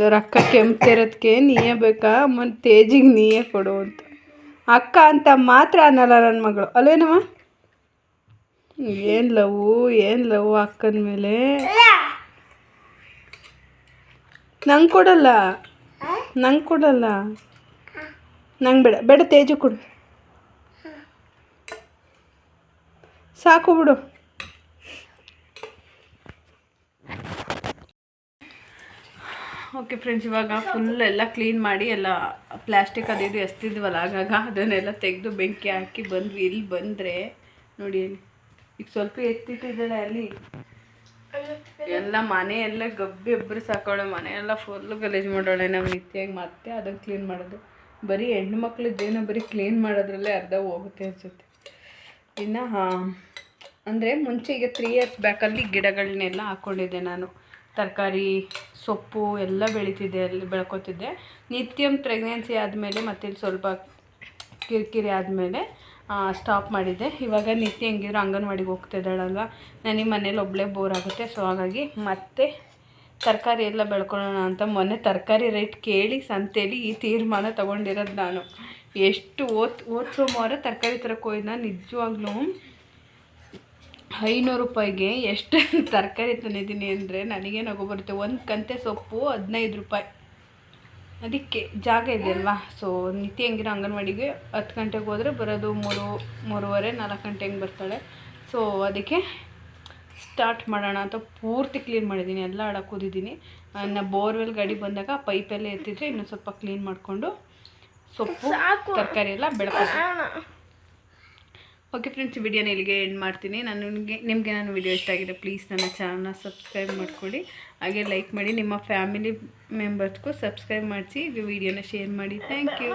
ರೊಕ್ಕ ಕೆಂಪ್ತಿರೋದಕ್ಕೆ ನೀಯೇ ಬೇಕಾ? ಮತ್ತು ತೇಜಿಗೆ ನೀಯೇ ಕೊಡು ಅಂತ. ಅಕ್ಕ ಅಂತ ಮಾತ್ರ ಅನ್ನಲ್ಲ ನನ್ನ ಮಗಳು. ಅಲ್ವೇನಮ್ಮ? ಏನು ಲವ್ ಏನು ಲವ್ ಅಕ್ಕನ ಮೇಲೆ? ನಂಗೆ ಕೊಡಲ್ಲ. ನಂಗೆ ಕೊಡಲ್ಲ. ನಂಗೆ ಬೇಡ. ಬೇಡ ತೇಜು ಕೊಡು. ಸಾಕು ಬಿಡು. ಓಕೆ ಫ್ರೆಂಡ್ಸ್ ಇವಾಗ ಫುಲ್ ಎಲ್ಲ ಕ್ಲೀನ್ ಮಾಡಿ ಎಲ್ಲ ಪ್ಲಾಸ್ಟಿಕ್ ಅದು ಇದು ಎಸ್ತಿದ್ವಲ್ಲ ಆಗಾಗ ಅದನ್ನೆಲ್ಲ ತೆಗೆದು ಬೆಂಕಿ ಹಾಕಿ ಬಂದ್ವಿ. ಇಲ್ಲಿ ಬಂದರೆ ನೋಡಿ ಈಗ ಸ್ವಲ್ಪ ಎತ್ತಿಟ್ಟಿದ್ದಾಳೆ ಅಲ್ಲಿ. ಎಲ್ಲ ಮನೆ ಎಲ್ಲ ಗಬ್ಬಿ ಒಬ್ಬರು ಸಾಕೋಳೆ ಮನೆ ಎಲ್ಲ ಫುಲ್ಲು ಗಲೀಜು ಮಾಡೋಳೆ ನಾವು ನಿತ್ಯಾಗಿ. ಮತ್ತೆ ಅದನ್ನು ಕ್ಲೀನ್ ಮಾಡೋದು. ಬರೀ ಹೆಣ್ಣು ಮಕ್ಳದ್ದೇನೋ ಬರೀ ಕ್ಲೀನ್ ಮಾಡೋದ್ರಲ್ಲೇ ಅರ್ಧ ಹೋಗುತ್ತೆ ಅನಿಸುತ್ತೆ. ಇನ್ನು ಹಾಂ ಅಂದರೆ ಮುಂಚೆ ಈಗ ತ್ರೀ ಇಯರ್ಸ್ ಬ್ಯಾಕಲ್ಲಿ ಗಿಡಗಳನ್ನೆಲ್ಲ ಹಾಕ್ಕೊಂಡಿದ್ದೆ ನಾನು. ತರಕಾರಿ ಸೊಪ್ಪು ಎಲ್ಲ ಬೆಳೀತಿದ್ದೆ ಅಲ್ಲಿ ಬೆಳ್ಕೊತಿದ್ದೆ. ನಿತ್ಯಂ ಪ್ರೆಗ್ನೆನ್ಸಿ ಆದಮೇಲೆ ಮತ್ತೆ ಇಲ್ಲಿ ಸ್ವಲ್ಪ ಕಿರಿಕಿರಿ ಆದಮೇಲೆ ಸ್ಟಾಪ್ ಮಾಡಿದ್ದೆ. ಇವಾಗ ನಿತ್ಯ ಹೆಂಗಿದ್ರು ಅಂಗನವಾಡಿಗೆ ಹೋಗ್ತಾ ಇದ್ದಾಳಲ್ವ? ನನಗೆ ಮನೇಲಿ ಒಬ್ಬಳೇ ಬೋರ್ ಆಗುತ್ತೆ ಸೊ ಹಾಗಾಗಿ ಮತ್ತೆ ತರಕಾರಿ ಎಲ್ಲ ಬೆಳ್ಕೊಳ್ಳೋಣ ಅಂತ ಮೊನ್ನೆ ತರಕಾರಿ ರೇಟ್ ಕೇಳಿ ಸಂತೇಲಿ ಈ ತೀರ್ಮಾನ ತೊಗೊಂಡಿರೋದು ನಾನು. ಎಷ್ಟು ಓದ್ ಓದ್ ಸೋಮವಾರ ತರಕಾರಿ ತರಕ್ಕೆ ಹೋಯ್ದು ನಿಜವಾಗ್ಲೂ. ಐನೂರು ರೂಪಾಯಿಗೆ ಎಷ್ಟು ತರಕಾರಿ ತಂದಿದ್ದೀನಿ ಅಂದರೆ ನನಗೆ ನಗು ಬರುತ್ತೆ. ಒಂದು ಕಂತೆ ಸೊಪ್ಪು ಹದಿನೈದು ರೂಪಾಯಿ. ಅದಕ್ಕೆ ಜಾಗ ಇದೆ ಅಲ್ವಾ ಸೊ ನಿತ್ಯ ಹೆಂಗಿರೋ ಅಂಗನವಾಡಿಗೆ ಹತ್ತು ಗಂಟೆಗೆ ಹೋದರೆ ಬರೋದು ಮೂರು ಮೂರುವರೆ ನಾಲ್ಕು ಗಂಟೆ ಹೆಂಗೆ ಬರ್ತಾಳೆ. ಸೊ ಅದಕ್ಕೆ ಸ್ಟಾರ್ಟ್ ಮಾಡೋಣ ಅಂತ ಪೂರ್ತಿ ಕ್ಲೀನ್ ಮಾಡಿದ್ದೀನಿ. ಎಲ್ಲ ಹಳ ಕೂದಿದ್ದೀನಿ ನಾ ಬೋರ್ವೆಲ್ ಗಾಡಿ ಬಂದಾಗ ಪೈಪೆಲ್ಲ ಎತ್ತಿದ್ರೆ ಇನ್ನೂ ಸ್ವಲ್ಪ ಕ್ಲೀನ್ ಮಾಡಿಕೊಂಡು ಸೊಪ್ಪು ತರಕಾರಿ ಎಲ್ಲ ಬೆಳಕು ಓಕೆ ಫ್ರೆಂಡ್ಸ್ ವಿಡಿಯೋನ ಇಲ್ಲಿಗೆ ಎಂಡ್ ಮಾಡ್ತೀನಿ. ನಾನು ನಿಮಗೆ ನಿಮಗೆ ನಾನು ವಿಡಿಯೋ ಇಷ್ಟ ಆಗಿದೆ ಪ್ಲೀಸ್ ನನ್ನ ಚಾನಲ್ನ ಸಬ್ಸ್ಕ್ರೈಬ್ ಮಾಡ್ಕೊಳ್ಳಿ ಹಾಗೆ ಲೈಕ್ ಮಾಡಿ ನಿಮ್ಮ ಫ್ಯಾಮಿಲಿ ಮೆಂಬರ್ಸ್ಗೂ ಸಬ್ಸ್ಕ್ರೈಬ್ ಮಾಡಿಸಿ ವಿಡಿಯೋನ ಶೇರ್ ಮಾಡಿ. Thank you